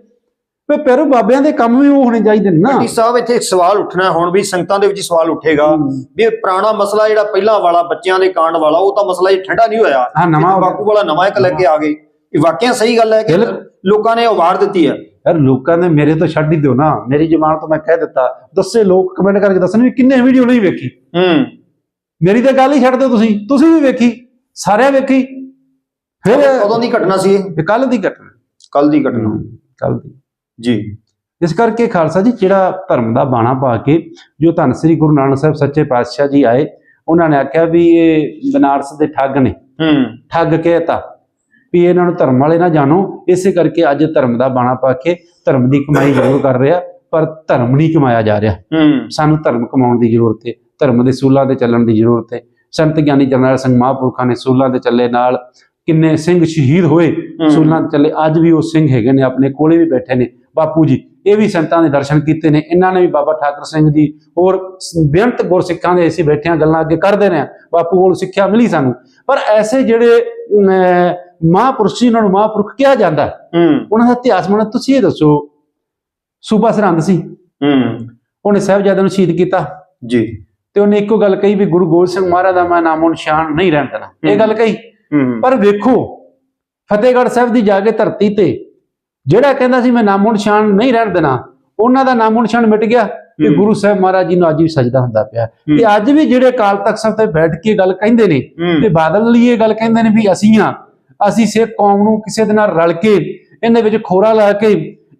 ਵੀ ਪੈਰੋ ਬਾਬਿਆਂ ਦੇ ਕੰਮ ਵੀ ਉਹ ਹੋਣੇ ਚਾਹੀਦੇ ਨੇ ਨਾ। ਗੱਡੀ ਸਾਹਿਬ ਇੱਥੇ ਇੱਕ ਸਵਾਲ ਉੱਠਣਾ ਹੁਣ ਵੀ ਸੰਗਤਾਂ ਦੇ ਵਿੱਚ ਸਵਾਲ ਉੱਠੇਗਾ। ਵੀ ਇਹ ਪੁਰਾਣਾ ਮਸਲਾ ਜਿਹੜਾ ਪਹਿਲਾਂ ਵਾਲਾ ਬੱਚਿਆਂ ਦੇ ਕਾਂਡ ਵਾਲਾ ਉਹ ਤਾਂ ਮਸਲਾ ਹੀ ਠੰਡਾ ਨਹੀਂ ਹੋਇਆ। ਹਾਂ ਨਵਾਂ। ਤੰਬਾਕੂ ਵਾਲਾ ਨਵਾਂ ਇੱਕ ਲੈ ਕੇ ਆ ਗਏ। ਇਹ ਵਾਕਿਆ ਸਹੀ ਗੱਲ ਹੈ ਕਿ। ਲੋਕਾਂ ਨੇ ਅਵਾਰਡ ਦਿੱਤੀ ਹੈ? ਯਾਰ ਲੋਕਾਂ ਨੇ ਮੇਰੇ ਤੋਂ ਛੱਡ ਹੀ ਦਿਓ ਨਾ। ਮੇਰੀ ਜ਼ਬਾਨ ਤੋਂ ਮੈਂ ਕਹਿ ਦਿੱਤਾ। ਦੱਸੇ ਲੋਕ ਕਮੈਂਟ ਕਰਕੇ ਦੱਸਣ ਵੀ ਕਿੰਨੇ ਵੀਡੀਓ ਨਹੀਂ ਵੇਖੀ। ਹੂੰ। ਮੇਰੀ ਤਾਂ ਗੱਲ ਹੀ ਛੱਡ ਦਿਓ ਤੁਸੀਂ। ਤੁਸੀਂ ਵੀ ਵੇਖੀ। ਸਾਰਿਆਂ ਵੇਖੀ। ਫਿਰ ਕਦੋਂ ਦੀ ਘਟਨਾ ਸੀ ਇਹ? ਕੱਲ ਦੀ ਘਟਨਾ। ਕੱਲ ਦੀ ਘਟਨਾ। ਕੱਲ ਦੀ। ਜੀ। ਇਸ ਕਰਕੇ ਖਾਲਸਾ ਜੀ ਜਿਹੜਾ ਧਰਮ ਦਾ ਬਾਣਾ ਪਾ ਕੇ ਜੋ ਧੰਨ ਸ੍ਰੀ ਗੁਰੂ ਨਾਨਕ ਸਾਹਿਬ ਸੱਚੇ ਪਾਤਸ਼ਾਹ ਜੀ ਆਏ ਉਹਨਾਂ ਨੇ ਆਖਿਆ ਵੀ ਇਹ ਬਨਾਰਸ ਦੇ ਠੱਗ ਨੇ। ਹੂੰ। ਠੱਗ ਕਹਿਤਾ ਵੀ ਇਹਨਾਂ ਨੂੰ ਧਰਮ ਵਾਲੇ ਨਾ ਜਾਣੋ। ਇਸੇ ਕਰਕੇ ਅੱਜ ਧਰਮ ਦਾ ਬਾਣਾ ਪਾ ਕੇ ਧਰਮ ਦੀ ਕਮਾਈ ਜ਼ਰੂਰ ਕਰ ਰਿਹਾ ਪਰ ਧਰਮ ਨਹੀਂ ਕਮਾਇਆ ਜਾ ਰਿਹਾ। ਹੂੰ। ਸਾਨੂੰ ਧਰਮ ਕਮਾਉਣ ਦੀ ਜ਼ਰੂਰਤ ਹੈ ਧਰਮ ਦੇ ਸੂਲਾਂ ਤੇ ਚੱਲਣ ਦੀ ਜ਼ਰੂਰਤ ਹੈ ਸੰਤ ਗਿਆਨੀ ਜਰਨੈਲ ਸਿੰਘ ਮਹਾਂਪੁਰਖਾਂ ਨੇ ਸੂਲਾਂ ਤੇ ਚੱਲੇ ਨਾਲ ਕਿੰਨੇ ਸਿੰਘ ਸ਼ਹੀਦ ਹੋਏ। ਸੂਲਾਂ ਤੇ ਚੱਲੇ ਅੱਜ ਵੀ ਉਹ ਸਿੰਘ ਹੈਗੇ ਨੇ ਆਪਣੇ ਕੋਲੇ ਵੀ ਬੈਠੇ ਨੇ। ਬਾਪੂ ਜੀ ਇਹ ਵੀ ਸੰਤਾਂ ਦੇ ਦਰਸ਼ਨ ਕੀਤੇ ਨੇ ਇਹਨਾਂ ਨੇ ਵੀ ਬਾਬਾ ਠਾਕਰ ਸਿੰਘ ਜੀ ਹੋਰ ਬੇਅੰਤ ਗੁਰਸਿੱਖਾਂ ਦੇ ਅਸੀਂ ਬੈਠਿਆਂ ਗੱਲਾਂ ਅੱਗੇ ਕਰਦੇ ਰਹੇ ਬਾਪੂ ਕੋਲ ਸਿੱਖਿਆ ਮਿਲੀ ਸਾਨੂੰ। ਪਰ ਐਸੇ ਜਿਹੜੇ ਮਹਾਂਪੁਰਸ਼ ਉਹਨਾਂ ਨੂੰ ਮਹਾਂਪੁਰਖ ਕਿਹਾ ਜਾਂਦਾ ਉਹਨਾਂ ਦਾ ਇਤਿਹਾਸ ਮਨ ਤੁਸੀਂ ਇਹ ਦੱਸੋ ਸੂਬਾ ਸਰਹੰਦ ਸੀ। ਹੂੰ। ਉਹਨੇ ਸਾਹਿਬਜ਼ਾਦਿਆਂ ਨੂੰ ਸ਼ਹੀਦ ਕੀਤਾ। ਜੀ। ਤੇ ਉਹਨੇ ਇੱਕੋ ਗੱਲ ਕਹੀ ਵੀ ਗੁਰੂ ਗੋਬਿੰਦ ਸਿੰਘ ਮਹਾਰਾਜ ਦਾ ਮੈਂ ਨਾਮੋ ਨਿਸ਼ਾਨ ਨਹੀਂ ਰਹਿਣ ਦੇਣਾ। ਇਹ। ਗੱਲ ਕਹੀ। ਪਰ ਵੇਖੋ ਫਤਿਹਗੜ੍ਹ ਸਾਹਿਬ ਦੀ ਜਾ ਕੇ ਧਰਤੀ ਤੇ ਜਿਹੜਾ ਕਹਿੰਦਾ ਸੀ ਮੈਂ ਨਾਮੋ ਨਿਸ਼ਾਨ ਨਹੀਂ ਰਹਿਣ ਦੇਣਾ ਉਹਨਾਂ ਦਾ ਨਾਮੋ ਨਿਸ਼ਾਨ ਮਿਟ ਗਿਆ ਤੇ। ਗੁਰੂ ਸਾਹਿਬ ਮਹਾਰਾਜ ਜੀ ਨੂੰ ਅੱਜ ਵੀ ਸਜਦਾ ਹੁੰਦਾ ਪਿਆ। ਤੇ ਅੱਜ ਵੀ ਜਿਹੜੇ ਅਕਾਲ ਤਖਤ ਸਾਹਿਬ ਤੇ ਬੈਠ ਕੇ ਗੱਲ ਕਹਿੰਦੇ ਨੇ ਤੇ ਬਾਦਲ ਲਈ ਇਹ ਗੱਲ ਕਹਿੰਦੇ ਨੇ ਵੀ ਅਸੀਂ ਆ ਅਸੀਂ ਸਿੱਖ ਕੌਮ ਨੂੰ ਕਿਸੇ ਦੇ ਨਾਲ ਰਲ ਕੇ ਇਹਦੇ ਵਿੱਚ ਖੋਰਾ ਲਾ ਕੇ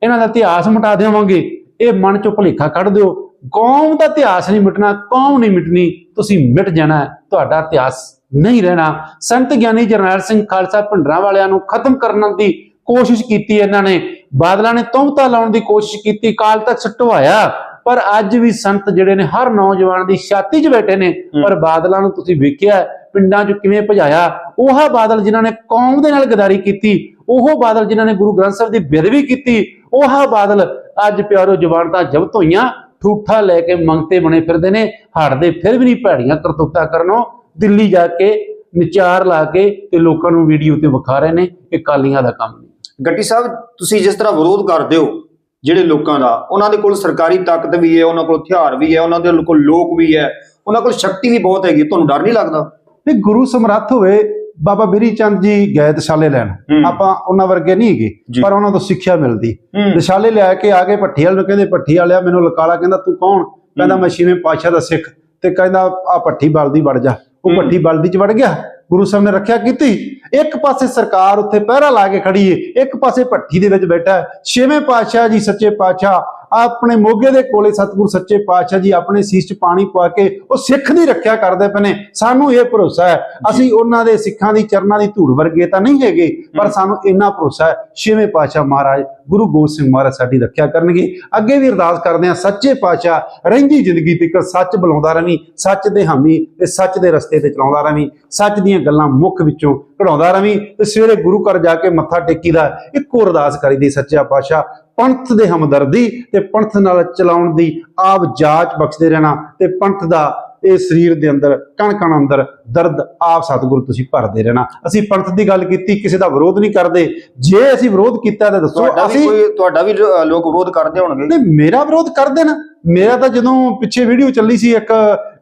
ਇਹਨਾਂ ਦਾ ਇਤਿਹਾਸ ਮਿਟਾ ਦੇਵਾਂਗੇ। ਇਹ ਮਨ ਚੋਂ ਭੁਲੇਖਾ ਕੱਢ ਦਿਓ। ਕੌਮ ਦਾ ਇਤਿਹਾਸ ਨਹੀਂ ਮਿਟਣਾ ਕੌਮ ਨਹੀਂ ਮਿਟਣੀ ਤੁਸੀਂ ਮਿਟ ਜਾਣਾ ਤੁਹਾਡਾ ਇਤਿਹਾਸ ਨਹੀਂ ਰਹਿਣਾ। ਸੰਤ ਗਿਆਨੀ ਜਰਨੈਲ ਸਿੰਘ ਖਾਲਸਾ ਭਿੰਡਰਾਂ ਵਾਲਿਆਂ ਨੂੰ ਖਤਮ ਕਰਨ ਦੀ ਕੋਸ਼ਿਸ਼ ਕੀਤੀ ਇਹਨਾਂ ਨੇ। ਬਾਦਲਾਂ ਨੇ ਤੁਮਤਾ ਲਾਉਣ ਦੀ ਕੋਸ਼ਿਸ਼ ਕੀਤੀ ਕਾਲ ਤੱਕ ਸਟਵਾਇਆ। ਪਰ ਅੱਜ ਵੀ ਸੰਤ ਜਿਹੜੇ ਨੇ ਹਰ ਨੌਜਵਾਨ ਦੀ ਛਾਤੀ 'ਚ ਬੈਠੇ ਨੇ। ਪਰ ਬਾਦਲਾਂ ਨੂੰ ਤੁਸੀਂ ਵੇਖਿਆ ਪਿੰਡਾਂ 'ਚ ਕਿਵੇਂ ਭਜਾਇਆ। ਉਹ ਬਾਦਲ ਜਿਨ੍ਹਾਂ ਨੇ ਕੌਮ ਦੇ ਨਾਲ ਗਦਾਰੀ ਕੀਤੀ ਉਹ ਬਾਦਲ ਜਿਨ੍ਹਾਂ ਨੇ ਗੁਰੂ ਗ੍ਰੰਥ ਸਾਹਿਬ ਦੀ ਬੇਦਬੀ ਕੀਤੀ ਉਹ ਬਾਦਲ ਅੱਜ ਪਿਆਰੋ ਜਵਾਨ ਤਾਂ ਜ਼ਬਤ ਹੋਈਆਂ ਠੂਠਾ ਲੈ ਕੇ ਮੰਗਤੇ ਬਣੇ ਫਿਰਦੇ ਨੇ। ਹਟਦੇ ਫਿਰ ਵੀ ਨਹੀਂ ਭੈੜੀਆਂ ਕਰਤੂਤਾਂ ਕਰਨੋਂ ਦਿੱਲੀ ਜਾ ਕੇ ਵਿਚਾਰ ਲਾ ਕੇ ਤੇ ਲੋਕਾਂ ਨੂੰ ਵੀਡੀਓ ਤੇ ਵਿਖਾ ਰਹੇ ਨੇ ਇਹ ਕਾਲੀਆਂ ਦਾ ਕੰਮ ਗੱਟੀ ਸਾਹਿਬ ਤੁਸੀਂ ਜਿਸ ਤਰ੍ਹਾਂ ਵਿਰੋਧ ਕਰਦੇ ਹੋ ਜਿਹੜੇ ਲੋਕਾਂ ਦਾ ਉਹਨਾਂ ਦੇ ਕੋਲ ਸਰਕਾਰੀ ਤਾਕਤ ਵੀ ਹੈ ਉਹਨਾਂ ਕੋਲ ਹਥਿਆਰ ਵੀ ਹੈ ਉਹਨਾਂ ਦੇ ਕੋਲ ਲੋਕ ਵੀ ਹੈ ਉਹਨਾਂ ਕੋਲ ਸ਼ਕਤੀ ਵੀ ਬਹੁਤ ਹੈਗੀ ਤੁਹਾਨੂੰ ਡਰ ਨਹੀਂ ਲੱਗਦਾ? ਤੇ ਗੁਰੂ ਸਮਰੱਥ ਹੋਵੇ ਬਾਬਾ ਬਿਰੀ ਚੰਦ ਜੀ ਗਏ ਦਸ਼ਾਲੇ ਲੈਣ। ਆਪਾਂ ਉਹਨਾਂ ਵਰਗੇ ਨਹੀਂ। ਹੈਗੇ ਪਰ ਉਹਨਾਂ ਤੋਂ ਸਿੱਖਿਆ ਮਿਲਦੀ। ਦਸ਼ਾਲੇ ਲਿਆ ਕੇ ਆ ਗਏ ਭੱਠੀ ਵਾਲੇ ਨੂੰ ਕਹਿੰਦੇ ਭੱਠੀ ਵਾਲਿਆ ਮੈਨੂੰ ਲਕਾਲਾ ਕਹਿੰਦਾ ਤੂੰ ਕੌਣ? ਕਹਿੰਦਾ ਮੈਂ ਛੇਵੇਂ ਪਾਤਸ਼ਾਹ ਦਾ ਸਿੱਖ। ਤੇ ਕਹਿੰਦਾ ਆ ਭੱਠੀ ਬਲਦੀ ਵੜ ਜਾ। ਉਹ। ਭੱਠੀ ਬਲਦੀ ਚ ਵੜ ਗਿਆ। ਗੁਰੂ ਸਾਹਿਬ ਨੇ ਰੱਖਿਆ ਕੀਤੀ। ਇੱਕ ਪਾਸੇ ਸਰਕਾਰ ਉੱਥੇ ਪਹਿਰਾ ਲਾ ਕੇ ਖੜੀ ਏ, ਇੱਕ ਪਾਸੇ ਭੱਠੀ ਦੇ ਵਿੱਚ ਬੈਠਾ ਛੇਵੇਂ ਪਾਤਸ਼ਾਹ ਜੀ ਸੱਚੇ ਪਾਤਸ਼ਾਹ ਆਪਣੇ ਮੋਗੇ ਦੇ ਕੋਲੇ ਸਤਿਗੁਰੂ ਸੱਚੇ ਪਾਤਸ਼ਾਹ ਜੀ ਆਪਣੇ ਸੀਸ 'ਚ ਪਾਣੀ ਪਾ ਕੇ ਉਹ ਸਿੱਖ ਦੀ ਰੱਖਿਆ ਕਰਦੇ ਪਏ ਨੇ। ਸਾਨੂੰ ਇਹ ਭਰੋਸਾ ਹੈ। ਅਸੀਂ ਉਹਨਾਂ ਦੇ ਸਿੱਖਾਂ ਦੀ ਚਰਨਾਂ ਦੀ ਧੂੜ ਵਰਗੇ ਤਾਂ ਨਹੀਂ ਹੈਗੇ ਪਰ ਸਾਨੂੰ ਇੰਨਾ ਭਰੋਸਾ ਹੈ ਛੇਵੇਂ ਪਾਤਸ਼ਾਹ ਮਹਾਰਾਜ ਗੁਰੂ ਗੋਬਿੰਦ ਸਿੰਘ ਮਹਾਰਾਜ ਸਾਡੀ ਰੱਖਿਆ ਕਰਨਗੇ। ਅੱਗੇ ਵੀ ਅਰਦਾਸ ਕਰਦੇ ਹਾਂ ਸੱਚੇ ਪਾਤਸ਼ਾਹ ਰਹਿੰਦੀ ਜ਼ਿੰਦਗੀ ਤੱਕ ਸੱਚ ਬੁਲਾਉਂਦਾ ਰਵੀਂ ਸੱਚ ਦੇ ਹਾਮੀ ਤੇ ਸੱਚ ਦੇ ਰਸਤੇ ਤੇ ਚਲਾਉਂਦਾ ਰਵੀਂ ਸੱਚ ਦੀਆਂ ਗੱਲਾਂ ਮੁੱਖ ਵਿੱਚੋਂ ਕਢਾਉਂਦਾ ਰਵੀਂ ਤੇ ਸਵੇਰੇ ਗੁਰੂ ਘਰ ਜਾ ਕੇ ਮੱਥਾ ਟੇਕੀਦਾ ਇੱਕੋ ਅਰਦਾਸ ਕਰੀਦੀ ਸੱਚਾ ਪਾਤਸ਼ਾਹ। ਪੰਥ ਦੇ ਹਮਦਰਦੀ ਤੇ ਪੰਥ ਨਾਲ ਚਲਾਉਣ ਦੀ ਆਪ ਜਾਚ ਬਖਸ਼ਦੇ ਰਹਿਣਾ ਤੇ ਪੰਥ ਦਾ ਇਹ ਸਰੀਰ ਦੇ ਅੰਦਰ ਕਣ ਕਣ ਅੰਦਰ ਦਰਦ ਆਪ ਸਤਿਗੁਰੂ ਤੁਸੀਂ ਭਰਦੇ ਰਹਿਣਾ। ਅਸੀਂ ਪੰਥ ਦੀ ਗੱਲ ਕੀਤੀ ਕਿਸੇ ਦਾ ਵਿਰੋਧ ਨਹੀਂ ਕਰਦੇ। ਜੇ ਅਸੀਂ ਵਿਰੋਧ ਕੀਤਾ ਤਾਂ ਦੱਸੋ ਅਸੀਂ ਤੁਹਾਡਾ ਵੀ ਲੋਕ ਵਿਰੋਧ ਕਰਦੇ ਹੋਣਗੇ। ਨਹੀਂ ਮੇਰਾ ਵਿਰੋਧ ਕਰਦੇ ਨਾ। ਮੇਰਾ ਤਾਂ ਜਦੋਂ ਪਿੱਛੇ ਵੀਡੀਓ ਚੱਲੀ ਸੀ ਇੱਕ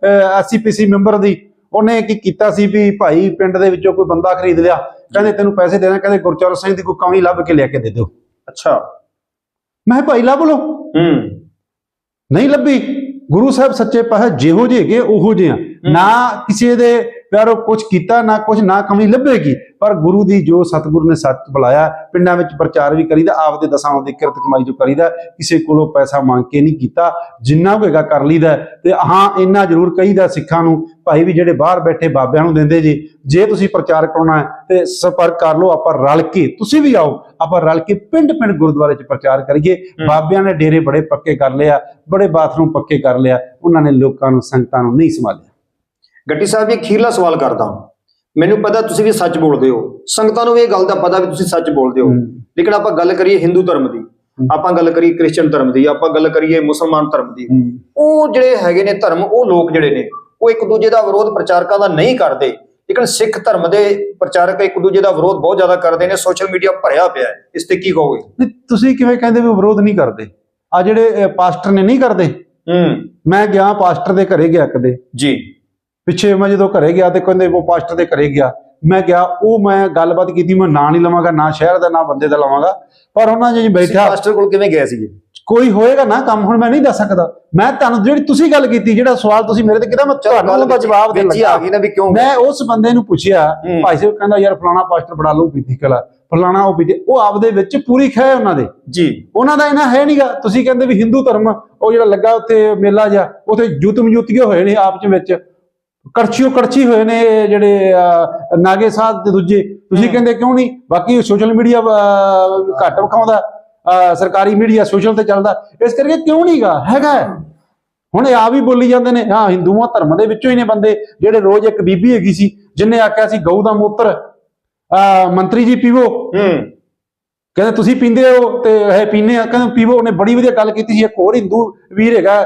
ਐਸਸੀਪੀਸੀ ਮੈਂਬਰ ਦੀ ਉਹਨੇ ਕੀ ਕੀਤਾ ਸੀ ਵੀ ਭਾਈ ਪਿੰਡ ਦੇ ਵਿੱਚੋਂ ਕੋਈ ਬੰਦਾ ਖਰੀਦ ਲਿਆ ਕਹਿੰਦੇ ਤੈਨੂੰ ਪੈਸੇ ਦੇਣਾ ਕਹਿੰਦੇ ਗੁਰਚਰਨ ਸਿੰਘ ਦੀ ਕੋਈ ਕਮੀ ਲੱਭ ਕੇ ਲਿਆ ਕੇ ਦੇ ਦਿਓ। ਅੱਛਾ। ਮੈਂ ਕਿਹਾ ਭਾਈ ਲੱਭ ਲਓ। ਹੂੰ। ਨਹੀਂ ਲੱਭੀ। ਗੁਰੂ ਸਾਹਿਬ ਸੱਚੇ ਪਾਤਸ਼ਾਹ ਜਿਹੋ ਜਿਹੇ ਹੈਗੇ ਉਹੋ ਜਿਹੇ ਆ। ਨਾ ਕਿਸੇ ਦੇ ਪਿਆਰੋ ਕੁਝ ਕੀਤਾ ਨਾ ਕੁਝ ਨਾ ਕਮੀ ਲੱਭੇਗੀ। ਪਰ ਗੁਰੂ ਦੀ ਜੋ ਸਤਿਗੁਰੂ ਨੇ ਸੱਚ ਬੁਲਾਇਆ ਪਿੰਡਾਂ ਵਿੱਚ ਪ੍ਰਚਾਰ ਵੀ ਕਰੀਦਾ ਆਪਦੇ ਦਸਾਂ ਦੀ ਕਿਰਤ ਕਮਾਈ ਜੋ ਕਰੀਦਾ ਕਿਸੇ ਕੋਲੋਂ ਪੈਸਾ ਮੰਗ ਕੇ ਨਹੀਂ ਕੀਤਾ ਜਿੰਨਾ ਹੈਗਾ ਕਰ ਲਈਦਾ। ਤੇ ਹਾਂ ਇੰਨਾ ਜ਼ਰੂਰ ਕਹੀਦਾ ਸਿੱਖਾਂ ਨੂੰ ਭਾਈ ਵੀ ਜਿਹੜੇ ਬਾਹਰ ਬੈਠੇ ਬਾਬਿਆਂ ਨੂੰ ਦਿੰਦੇ ਜੀ ਜੇ ਤੁਸੀਂ ਪ੍ਰਚਾਰ ਕਰਾਉਣਾ ਹੈ ਤੇ ਸੰਪਰਕ ਕਰ ਲਓ ਆਪਾਂ ਰਲ ਕੇ ਤੁਸੀਂ ਵੀ ਆਓ ਆਪਾਂ ਰਲ ਕੇ ਪਿੰਡ ਪਿੰਡ ਗੁਰਦੁਆਰੇ 'ਚ ਪ੍ਰਚਾਰ ਕਰੀਏ। ਬਾਬਿਆਂ ਨੇ ਡੇਰੇ ਬੜੇ ਪੱਕੇ ਕਰ ਲਿਆ ਬੜੇ ਬਾਥਰੂਮ ਪੱਕੇ ਕਰ ਲਿਆ ਉਹਨਾਂ ਨੇ ਲੋਕਾਂ ਨੂੰ ਸੰਗਤਾਂ ਨੂੰ ਨਹੀਂ ਸੰਭਾਲਿਆ। ਗੱਟੀ ਸਾਹਿਬ ਜੀ ਅਖੀਰਲਾ ਸਵਾਲ ਕਰਦਾ ਮੈਨੂੰ ਪਤਾ ਤੁਸੀਂ ਵੀ ਸੱਚ ਬੋਲਦੇ ਹੋ। ਸੰਗਤਾਂ ਨੂੰ ਵੀ ਇਹ ਗੱਲ ਦਾ ਪਤਾ ਵੀ ਤੁਸੀਂ ਸੱਚ ਬੋਲਦੇ ਹੋ। ਲੇਕਿਨ ਆਪਾਂ ਗੱਲ ਕਰੀਏ ਹਿੰਦੂ ਧਰਮ ਦੀ। ਆਪਾਂ ਗੱਲ ਕਰੀਏ ਕ੍ਰਿਸਚੀਅਨ ਧਰਮ ਦੀ। ਆਪਾਂ ਗੱਲ ਕਰੀਏ ਮੁਸਲਮਾਨ ਧਰਮ ਦੀ। ਉਹ ਜਿਹੜੇ ਹੈਗੇ ਨੇ ਧਰਮ ਉਹ ਲੋਕ ਜਿਹੜੇ ਨੇ ਉਹ ਇੱਕ ਦੂਜੇ ਦਾ ਵਿਰੋਧ ਪ੍ਰਚਾਰਕਾਂ ਦਾ ਨਹੀਂ ਕਰਦੇ। ਲੇਕਿਨ ਸਿੱਖ ਧਰਮ ਦੇ ਪ੍ਰਚਾਰਕ ਇੱਕ ਦੂਜੇ ਦਾ ਵਿਰੋਧ ਬਹੁਤ ਜ਼ਿਆਦਾ ਕਰਦੇ ਨੇ। ਸੋਸ਼ਲ ਮੀਡੀਆ ਭਰਿਆ ਪਿਆ ਹੈ। ਇਸ ਤੇ ਕੀ ਕਹੋਗੇ? ਨਹੀਂ ਤੁਸੀਂ ਕਿਵੇਂ ਕਹਿੰਦੇ ਵੀ ਵਿਰੋਧ ਨਹੀਂ ਕਰਦੇ? ਆ ਜਿਹੜੇ ਪਾਸਟਰ ਨੇ ਨਹੀਂ ਕਰਦੇ? ਹੂੰ। ਮੈਂ ਗਿਆ ਪਾਸਟਰ ਦੇ ਘਰੇ ਗਿਆ ਕਦੇ ਜੀ। ਪਿੱਛੇ ਮੈਂ ਜਦੋਂ ਘਰੇ ਗਿਆ ਤੇ ਕਹਿੰਦੇ ਉਹ ਪਾਸਟਰ ਦੇ ਘਰੇ ਗਿਆ ਮੈਂ ਗਿਆ ਉਹ ਮੈਂ ਗੱਲਬਾਤ ਕੀਤੀ ਮੈਂ ਨਾਂ ਨਹੀਂ ਲਵਾਂਗਾ ਨਾ ਸ਼ਹਿਰ ਦਾ ਨਾ ਬੰਦੇ ਦਾ ਲਵਾਂਗਾ ਪਰ ਉਹਨਾਂ ਜੇ ਬੈਠਾ ਪਾਸਟਰ ਕੋਲ ਕਿਵੇਂ ਗਏ ਸੀਗੇ? ਕੋਈ ਹੋਏਗਾ ਨਾ ਕੰਮ ਹੁਣ ਮੈਂ ਨਹੀਂ ਦੱਸ ਸਕਦਾ। ਮੈਂ ਤੁਹਾਨੂੰ ਜਿਹੜੀ ਤੁਸੀਂ ਗੱਲ ਕੀਤੀ ਜਿਹੜਾ ਸਵਾਲ ਤੁਸੀਂ ਮੇਰੇ ਤੇ ਕੀਤਾ ਮੈਂ ਤੁਹਾਨੂੰ ਉਹਦਾ ਜਵਾਬ ਦੇਣ ਲੱਗਾ। ਗਈ ਨਾ ਵੀ ਕਿਉਂ ਮੈਂ ਉਸ ਬੰਦੇ ਨੂੰ ਪੁੱਛਿਆ। ਭਾਈ ਸਾਹਿਬ ਕਹਿੰਦਾ ਯਾਰ ਫਲਾਣਾ ਪਾਸਟਰ ਬੜਾ ਲੋ ਪੀਤੀ ਕਲਾ ਫਲਾਣਾ ਉਹ ਪੀਤੀ ਉਹ ਆਪਦੇ ਵਿੱਚ ਪੂਰੀ ਖੈ ਉਹਨਾਂ ਦੇ। ਜੀ। ਉਹਨਾਂ ਦਾ ਇਹਨਾਂ ਹੈ ਨਹੀਂਗਾ ਤੁਸੀਂ ਕਹਿੰਦੇ ਵੀ ਹਿੰਦੂ ਧਰਮ ਉਹ ਜਿਹੜਾ ਲੱਗਾ ਉੱਥੇ ਮੇਲਾ ਜਿਹਾ ਉੱਥੇ ਜੁਤਮ ਜੁਤੀਏ ਹੋਏ ਨੇ ਆਪ ਚ ਵਿੱਚ। ਕੜਛੀਓ ਕੜਛੀ ਹੋਏ ਨੇ ਜਿਹੜੇ ਨਾਗੇ ਸਾਧ ਤੇ ਦੂਜੇ। ਤੁਸੀਂ। ਕਹਿੰਦੇ ਕਿਉਂ ਨਹੀਂ? ਬਾਕੀ ਸੋਸ਼ਲ ਮੀਡੀਆ ਘੱਟ ਵਿਖਾਉਂਦਾ ਸਰਕਾਰੀ ਮੀਡੀਆ ਸੋਸ਼ਲ ਤੇ ਚੱਲਦਾ। ਇਸ ਕਰਕੇ ਕਿਉਂ ਨਹੀਂਗਾ? ਹੈਗਾ। ਹੁਣ ਇਹ ਆ ਵੀ ਬੋਲੀ ਜਾਂਦੇ ਨੇ ਹਾਂ ਹਿੰਦੂਆਂ ਧਰਮ ਦੇ ਵਿੱਚੋਂ ਹੀ ਨੇ ਬੰਦੇ। ਜਿਹੜੇ ਰੋਜ਼ ਇੱਕ ਬੀਬੀ ਹੈਗੀ ਸੀ ਜਿਨੇ ਆਖਿਆ ਸੀ ਗਊ ਦਾ ਮੂਤਰ ਮੰਤਰੀ ਜੀ ਪੀਵੋ। ਹੂੰ ਕਹਿੰਦੇ ਤੁਸੀਂ ਪੀਂਦੇ ਹੋ ਤੇ ਇਹ ਪੀਨੇ ਆ। ਕਹਿੰਦੇ ਪੀਵੋ ਉਹਨੇ ਬੜੀ ਵਧੀਆ ਗੱਲ ਕੀਤੀ ਸੀ। ਇੱਕ ਹੋਰ ਹਿੰਦੂ ਵੀਰ ਹੈਗਾ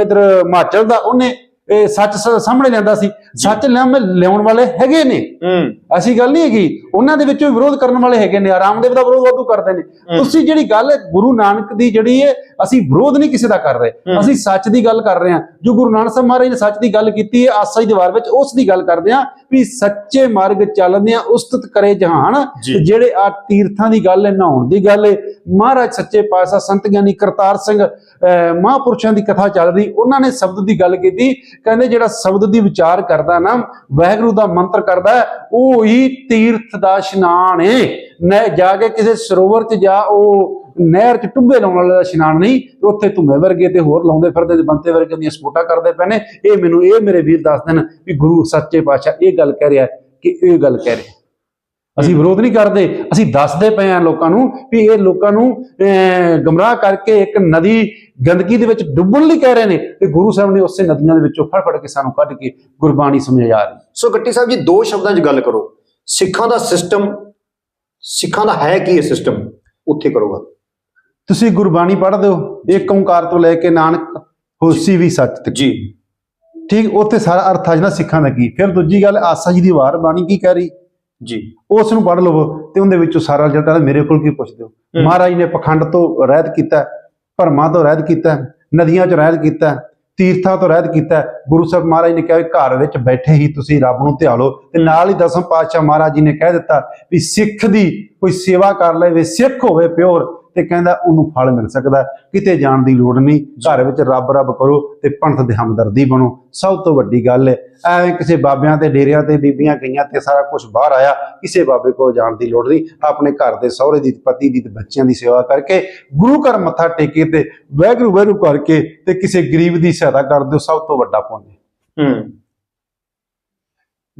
ਇੱਧਰ ਹਿਮਾਚਲ ਦਾ ਉਹਨੇ ਇਹ ਸੱਚ ਸ- ਸਾਹਮਣੇ ਲਿਆਂਦਾ ਸੀ। ਸੱਚ ਲਿਆਉਣ ਲਿਆਉਣ ਵਾਲੇ ਹੈਗੇ ਨੇ। ਹੂੰ। ਐਸੀ ਗੱਲ ਨਹੀਂ ਹੈਗੀ। ਉਹਨਾਂ ਦੇ ਵਿੱਚੋਂ ਵਿਰੋਧ ਕਰਨ ਵਾਲੇ ਹੈਗੇ ਨੇ। ਰਾਮਦੇਵ ਦਾ ਵਿਰੋਧ ਵਾਧੂ ਕਰਦੇ ਨੇ। ਤੁਸੀਂ ਜਿਹੜੀ ਗੱਲ ਹੈ ਗੁਰੂ ਨਾਨਕ ਦੀ ਜਿਹੜੀ ਹੈ ਅਸੀਂ ਵਿਰੋਧ ਨਹੀਂ ਕਿਸੇ ਦਾ ਕਰ ਰਹੇ। ਹੂੰ। ਅਸੀਂ ਸੱਚ ਦੀ ਗੱਲ ਕਰ ਰਹੇ ਹਾਂ। ਜੋ ਗੁਰੂ ਨਾਨਕ ਸਾਹਿਬ ਮਹਾਰਾਜ ਨੇ ਸੱਚ ਦੀ ਗੱਲ ਕੀਤੀ ਹੈ ਆਸਾ ਦੀ ਦੀਵਾਰ ਵਿੱਚ ਉਸ ਦੀ ਗੱਲ ਕਰਦੇ ਹਾਂ ਵੀ ਸੱਚੇ ਮਾਰਗ ਚੱਲਦੇ ਆ ਉਸਤਤ ਕਰੇ ਜਹਾਨ। ਜੀ। ਤੇ ਜਿਹੜੇ ਆ ਤੀਰਥਾਂ ਦੀ ਗੱਲ ਹੈ ਨਹਾਉਣ ਦੀ ਗੱਲ ਹੈ ਮਹਾਰਾਜ ਸੱਚੇ ਪਾਤਸ਼ਾਹ ਸੰਤ ਗਿਆਨੀ ਕਰਤਾਰ ਸਿੰਘ ਅਹ, ਮਹਾਂਪੁਰਸ਼ਾਂ ਦੀ ਕਥਾ ਚੱਲ ਰਹੀ ਉਹਨਾਂ ਨੇ ਸ਼ਬਦ ਦੀ ਗੱਲ ਕੀਤੀ। ਕਹਿੰਦੇ ਜਿਹੜਾ ਸ਼ਬਦ ਦੀ ਵਿਚਾਰ ਕਰਦਾ ਨਾ, ਵਾਹਿਗੁਰੂ ਦਾ ਮੰਤਰ ਕਰਦਾ, ਉਹ ਹੀ ਤੀਰਥ ਦਾ ਇਸ਼ਨਾਨ ਏ। ਨਹਿ, ਜਾ ਕੇ ਕਿਸੇ ਸਰੋਵਰ 'ਚ ਜਾ, ਉਹ ਨਹਿਰ 'ਚ ਟੁੱਬੇ ਲਾਉਣ ਵਾਲੇ ਦਾ ਇਸ਼ਨਾਨ ਨਹੀਂ, ਉੱਥੇ ਧੁੰਮੇ ਵਰਗੇ ਤੇ ਹੋਰ ਲਾਉਂਦੇ ਫਿਰਦੇ ਤੇ ਬੰਤੇ ਵਰਗੇ ਦੀਆਂ ਸਪੋਟਾਂ ਕਰਦੇ ਪਏ ਨੇ। ਇਹ ਮੈਨੂੰ, ਇਹ ਮੇਰੇ ਵੀਰ ਦੱਸ ਦੇਣ ਵੀ ਗੁਰੂ ਸੱਚੇ ਪਾਤਸ਼ਾਹ ਇਹ ਗੱਲ ਕਹਿ ਰਿਹਾ ਕਿ ਇਹ ਗੱਲ ਕਹਿ ਰਿਹਾ ਅਸੀਂ ਵਿਰੋਧ ਨਹੀਂ ਕਰਦੇ ਅਸੀਂ ਦੱਸਦੇ ਪਏ ਆ ਲੋਕਾਂ ਨੂੰ ਵੀ ਇਹ ਲੋਕਾਂ ਨੂੰ ਗਮਰਾਹ ਕਰਕੇ ਇੱਕ ਨਦੀ ਗੰਦਗੀ ਦੇ ਵਿੱਚ ਡੁੱਬਣ ਲਈ ਕਹਿ ਰਹੇ ਨੇ ਤੇ ਗੁਰੂ ਸਾਹਿਬ ਨੇ ਉਸੇ ਨਦੀਆਂ ਦੇ ਵਿੱਚੋਂ ਫੜ ਫੜ ਕੇ ਸਾਨੂੰ ਕੱਢ ਕੇ ਗੁਰਬਾਣੀ ਸਮਝਾ ਰਹੀ। ਸੋ ਗੱਟੀ ਸਾਹਿਬ ਜੀ ਦੋ ਸ਼ਬਦਾਂ 'ਚ ਗੱਲ ਕਰੋ। ਸਿੱਖਾਂ ਦਾ ਸਿਸਟਮ ਸਿੱਖਾਂ ਦਾ ਹੈ ਕੀ ਇਹ ਸਿਸਟਮ ਉੱਥੇ ਕਰੋ ਗੱਲ। ਤੁਸੀਂ ਗੁਰਬਾਣੀ ਪੜ੍ਹਦੇ ਹੋ ਇੱਕ ਓੰਕਾਰ ਤੋਂ ਲੈ ਕੇ ਨਾਨਕ ਹੋਸੀ ਵੀ ਸੱਚ ਤੱਕ। ਜੀ। ਠੀਕ ਉੱਥੇ ਸਾਰਾ ਅਰਥ ਆ ਜਾਂਦਾ ਸਿੱਖਾਂ ਦਾ ਕੀ। ਫਿਰ ਦੂਜੀ ਗੱਲ ਆਸਾ ਜੀ ਦੀ ਵਾਰ ਬਾਣੀ ਕੀ ਕਹਿ ਰਹੀ? ਜੀ। ਉਸ ਨੂੰ ਪੜ੍ਹ ਲਵੋ ਤੇ ਉਹਦੇ ਵਿੱਚੋਂ ਸਾਰਾ ਰਿਜ਼ਲਟ ਆ ਮੇਰੇ ਕੋਲ ਕੀ ਪੁੱਛਦੇ ਹੋ? ਹੂੰ। ਮਹਾਰਾਜ ਨੇ ਪਖੰਡ ਤੋਂ ਰਹਿਤ ਕੀਤਾ ਭਰਮਾਂ ਤੋਂ ਰਹਿਤ ਕੀਤਾ ਨਦੀਆਂ 'ਚ ਰਹਿਤ ਕੀਤਾ ਤੀਰਥਾਂ ਤੋਂ ਰਹਿਤ ਕੀਤਾ ਗੁਰੂ ਸਾਹਿਬ ਮਹਾਰਾਜ ਨੇ ਕਿਹਾ ਵੀ ਘਰ ਵਿੱਚ ਬੈਠੇ ਹੀ ਤੁਸੀਂ ਰੱਬ ਨੂੰ ਧਿਆਲੋ ਤੇ ਨਾਲ ਹੀ ਦਸਮ ਪਾਤਸ਼ਾਹ ਮਹਾਰਾਜ ਜੀ ਨੇ ਕਹਿ ਦਿੱਤਾ ਵੀ ਸਿੱਖ ਦੀ ਕੋਈ ਸੇਵਾ ਕਰ ਲਵੇ ਸਿੱਖ ਹੋਵੇ ਪਿਓਰ। ਤੇ ਕਹਿੰਦਾ ਉਹਨੂੰ ਫਲ ਮਿਲ ਸਕਦਾ ਕਿਤੇ ਜਾਣ ਦੀ ਲੋੜ ਨਹੀਂ। ਘਰ ਵਿੱਚ ਰੱਬ ਰੱਬ ਕਰੋ ਤੇ ਪੰਥ ਦੇ ਹਮਦਰਦੀ ਬਣੋ। ਸਭ ਤੋਂ ਵੱਡੀ ਗੱਲ ਹੈ, ਐਵੇਂ ਕਿਸੇ ਬਾਬਿਆਂ ਤੇ, ਡੇਰਿਆਂ ਤੇ, ਬੀਬੀਆਂ ਗਈਆਂ ਤੇ ਸਾਰਾ ਕੁਝ ਬਾਹਰ ਆਇਆ। ਕਿਸੇ ਬਾਬੇ ਕੋਲ ਜਾਣ ਦੀ ਲੋੜ ਨਹੀਂ। ਆਪਣੇ ਘਰ ਦੇ ਸਹੁਰੇ ਦੀ ਪਤੀ ਦੀ ਤੇ ਬੱਚਿਆਂ ਦੀ ਸੇਵਾ ਕਰਕੇ, ਗੁਰੂ ਘਰ ਮੱਥਾ ਟੇਕੇ ਤੇ ਵੈਗਰੂ ਵੈਗਰੂ ਕਰਕੇ ਤੇ ਕਿਸੇ ਗਰੀਬ ਦੀ ਸਹਾਇਤਾ ਕਰ ਦਿਓ। ਸਭ ਤੋਂ ਵੱਡਾ ਪੁੰਨ ਹੈ। ਹੂੰ।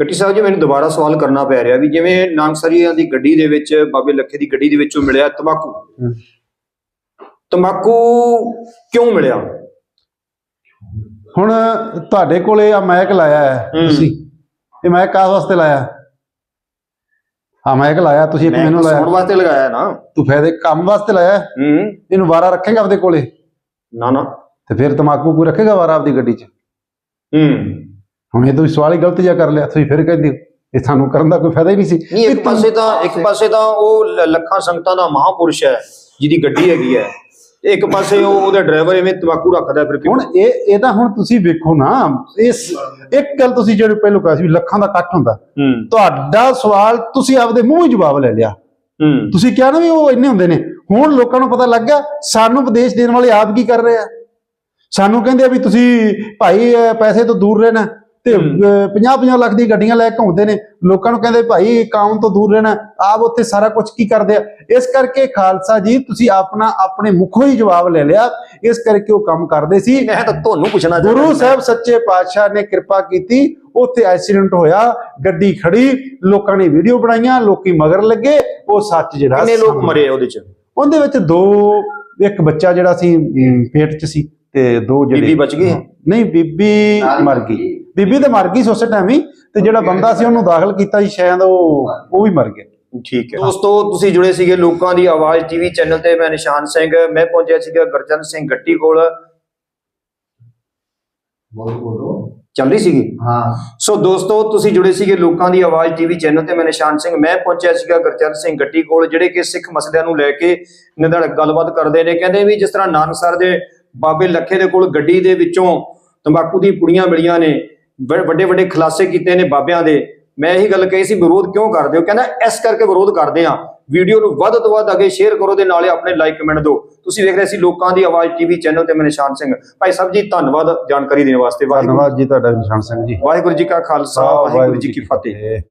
ਗੱਟੀ ਸਾਹਿਬ ਜੀ ਮੈਨੂੰ ਦੁਬਾਰਾ ਸਵਾਲ ਕਰਨਾ ਪੈ ਰਿਹਾ ਵੀ ਜਿਵੇਂ ਨਾਨਕਸਰੀਆਂ ਦੀ ਗੱਡੀ ਦੇ ਵਿੱਚ ਬਾਬੇ ਲੱਖੇ ਦੀ ਗੱਡੀ ਦੇ ਵਿੱਚੋਂ ਮਿਲਿਆ ਤੰਬਾਕੂ। ਹੂੰ। ਤੰਬਾਕੂ ਕਿਉਂ ਮਿਲਿਆ? ਹੁਣ ਤੁਹਾਡੇ ਕੋਲੇ ਆ ਮੈਕ ਲਾਇਆ ਹੈ। ਤੁਸੀਂ। ਇਹ ਮੈਕ ਕਾਹ ਵਾਸਤੇ ਲਾਇਆ? ਆ ਮੈਕ ਲਾਇਆ ਤੁਸੀਂ ਇੱਕ ਮੈਨੂੰ ਤਾਂ ਸੁਣਨ ਲਾਇਆ ਵਾਸਤੇ ਲਗਾਇਆ ਨਾ। ਤੂੰ ਫਾਇਦੇ ਕੰਮ ਵਾਸਤੇ ਲਾਇਆ? ਹੈ। ਹੂੰ ਇਹਨੂੰ ਵਾਰਾ ਰੱਖੇਗਾ ਆਪਦੇ ਕੋਲੇ? ਨਾ ਨਾ। ਤੇ ਫਿਰ ਤਮਾਕੂ ਕੋਈ ਰੱਖੇਗਾ ਵਾਰਾ ਆਪਦੀ ਗੱਡੀ 'ਚ? ਹੂੰ। ਹੁਣ ਇਹ ਤੁਸੀਂ ਸਵਾਲ ਹੀ ਗਲਤ ਜਿਹਾ ਕਰ ਲਿਆ ਤੁਸੀਂ ਫਿਰ ਕਹਿੰਦੇ ਹੋ, ਇਹ ਸਾਨੂੰ ਕਰਨ ਦਾ ਕੋਈ ਫਾਇਦਾ ਹੀ ਨਹੀਂ ਸੀ। ਨਹੀਂ ਇੱਕ ਤੂੰ- ਪਾਸੇ ਤਾਂ ਇੱਕ ਪਾਸੇ ਤਾਂ ਉਹ ਲ- ਲੱਖਾਂ ਸੰਗਤਾਂ ਦਾ ਮਹਾਪੁਰਸ਼ ਹੈ ਜਿਹਦੀ ਗੱਡੀ ਹੈਗੀ ਹੈ। ਤੇ ਇੱਕ ਪਾਸੇ ਉਹ ਉਹਦਾ ਡਰਾਈਵਰ ਐਵੇਂ ਤੰਬਾਕੂ ਰੱਖਦਾ ਫਿਰ ਕਿਉਂ? ਹੁਣ ਇਹ ਇਹਦਾ ਹੁਣ ਤੁਸੀਂ ਵੇਖੋ ਨਾ ਇਸ ਇੱਕ ਗੱਲ ਤੁਸੀਂ ਜਿਹੜੀ ਪਹਿਲਾਂ ਕਿਹਾ ਸੀ ਵੀ ਲੱਖਾਂ ਦਾ ਇਕੱਠ ਹੁੰਦਾ। ਹੂੰ। ਤੁਹਾਡਾ ਸਵਾਲ ਤੁਸੀਂ ਆਪਦੇ ਮੂੰਹ ਹੀ ਜਵਾਬ ਲੈ ਲਿਆ। ਹੂੰ। ਤੁਸੀਂ ਕਿਹਾ ਨਾ ਵੀ ਉਹ ਇੰਨੇ ਹੁੰਦੇ ਨੇ। ਹੁਣ ਲੋਕਾਂ ਨੂੰ ਪਤਾ ਲੱਗ ਗਿਆ ਸਾਨੂੰ ਉਪਦੇਸ਼ ਦੇਣ ਵਾਲੇ ਆਪ ਕੀ ਕਰ ਰਹੇ ਆ? ਸਾਨੂੰ ਕਹਿੰਦੇ ਆ ਵੀ ਤੁਸੀਂ ਭਾਈ ਅਹ, ਪੈਸੇ ਤੋਂ ਦੂਰ ਰਹਿਣਾ। ਤੇ ਹੂੰ। 50-50 ਲੱਖ ਦੀ ਗੱਡੀਆਂ ਲੈ ਕੇ ਘੁੰਮਦੇ ਨੇ। ਲੋਕਾਂ ਨੂੰ ਕਹਿੰਦੇ ਭਾਈ ਕੰਮ ਤੋਂ ਦੂਰ ਰਹਿਣਾ? ਆਪ ਉੱਥੇ ਸਾਰਾ ਕੁਝ ਕੀ ਕਰਦੇ ਆ? ਇਸ ਕਰਕੇ ਖਾਲਸਾ ਜੀ ਤੁਸੀਂ ਆਪਣਾ ਆਪਣੇ ਮੁਖੋਂ ਹੀ ਜਵਾਬ ਲੈ ਲਿਆ। ਇਸ ਕਰਕੇ ਉਹ ਕੰਮ ਕਰਦੇ ਸੀ। ਮੈਂ ਤਾਂ ਤੁਹਾਨੂੰ ਪੁੱਛਣਾ ਚਾਹੁੰਦਾ ਗੁਰੂ। ਸਾਹਿਬ ਸੱਚੇ ਪਾਤਸ਼ਾਹ ਨੇ ਕਿਰਪਾ ਕੀਤੀ। ਉੱਥੇ ਐਕਸੀਡੈਂਟ ਹੋਇਆ। ਗੱਡੀ ਖੜੀ। ਲੋਕਾਂ ਨੇ ਵੀਡੀਓ ਬਣਾਈਆਂ। ਲੋਕੀ ਮਗਰ ਲੱਗੇ। ਉਹ ਸੱਚ ਜਿਹੜਾ ਕਿੰਨੇ ਲੋਕ ਮਰੇ ਉਹਦੇ ਚ? ਉਹਦੇ ਵਿੱਚ ਦੋ ਇੱਕ ਬੱਚਾ ਜਿਹੜਾ ਸੀ ਪੇਟ 'ਚ ਸੀ ਤੇ ਦੋ ਜਿਹੜੇ ਬੀਬੀ ਬਚ ਗਈ? ਨਹੀਂ ਬੀਬੀ ਮਰ ਗਈ। ਬੀਬੀ ਤਾਂ ਮਰ ਗਈ ਸੀ ਉਸੇ ਟਾਈਮ ਹੀ ਤੇ ਜਿਹੜਾ ਬੰਦਾ ਸੀ ਉਹਨੂੰ ਦਾਖਲ ਕੀਤਾ ਸੀ ਸ਼ਾਇਦ ਉਹ ਉਹ ਵੀ ਮਰ ਗਿਆ। ਠੀਕ ਹੈ। ਦੋਸਤੋ ਤੁਸੀਂ ਜੁੜੇ ਸੀਗੇ ਲੋਕਾਂ ਦੀ ਆਵਾਜ਼ ਟੀਵੀ ਚੈਨਲ ਤੇ। ਮੈਂ ਨਿਸ਼ਾਨ ਸਿੰਘ ਮੈਂ ਪਹੁੰਚਿਆ ਸੀਗਾ ਗੁਰਚਰਨ ਸਿੰਘ ਗੱਟੀ ਕੋਲ। ਚੱਲ ਰਹੀ ਸੀਗੀ? ਹਾਂ। ਸੋ ਦੋਸਤੋ ਤੁਸੀਂ ਜੁੜੇ ਸੀਗੇ ਲੋਕਾਂ ਦੀ ਆਵਾਜ਼ ਟੀਵੀ ਚੈਨਲ ਤੇ। ਮੈਂ ਨਿਸ਼ਾਨ ਸਿੰਘ ਮੈਂ ਪਹੁੰਚਿਆ ਸੀਗਾ ਗੁਰਚਰਨ ਸਿੰਘ ਗੱਟੀ ਕੋਲ ਜਿਹੜੇ ਕਿ ਸਿੱਖ ਮਸਲਿਆਂ ਨੂੰ ਲੈ ਕੇ ਨਿਧੜ ਗੱਲਬਾਤ ਕਰਦੇ ਨੇ। ਕਹਿੰਦੇ ਵੀ ਜਿਸ ਤਰ੍ਹਾਂ ਨਾਨਕਸਰ ਦੇ ਬਾਬੇ ਲੱਖੇ ਦੇ ਕੋਲ ਗੱਡੀ ਦੇ ਵਿੱਚੋਂ ਤੰਬਾਕੂ ਦੀ ਪੁੜੀਆਂ ਮਿਲੀਆਂ ਨੇ ਵੱਡੇ ਵੱਡੇ ਖੁਲਾਸੇ ਕੀਤੇ ਨੇ ਬਾਬਿਆਂ ਦੇ। ਮੈਂ ਇਹੀ ਗੱਲ ਕਹੀ ਸੀ ਵਿਰੋਧ ਕਿਉਂ ਕਰਦੇ ਹੋ? ਕਹਿੰਦਾ ਇਸ ਕਰਕੇ ਵਿਰੋਧ ਕਰਦੇ ਆ ਵੀਡੀਓ ਨੂੰ ਵੱਧ ਤੋਂ ਵੱਧ ਅੱਗੇ ਸ਼ੇਅਰ ਕਰੋ ਤੇ ਨਾਲੇ ਆਪਣੇ ਲਾਈਕ ਕਮੈਂਟ ਦਿਓ। ਤੁਸੀਂ ਵੇਖ ਰਹੇ ਸੀ ਲੋਕਾਂ ਦੀ ਆਵਾਜ਼ ਟੀਵੀ ਚੈਨਲ ਤੇ ਮੈਂ ਨਿਸ਼ਾਨ ਸਿੰਘ। ਭਾਈ ਸਾਹਿਬ ਜੀ ਧੰਨਵਾਦ ਜਾਣਕਾਰੀ ਦੇਣ ਵਾਸਤੇ। ਧੰਨਵਾਦ ਜੀ ਤੁਹਾਡਾ ਨਿਸ਼ਾਨ ਸਿੰਘ ਜੀ। ਵਾਹਿਗੁਰੂ ਜੀ ਕਾ ਖਾਲਸਾ ਵਾਹਿਗੁਰੂ ਜੀ ਕੀ ਫਤਿਹ।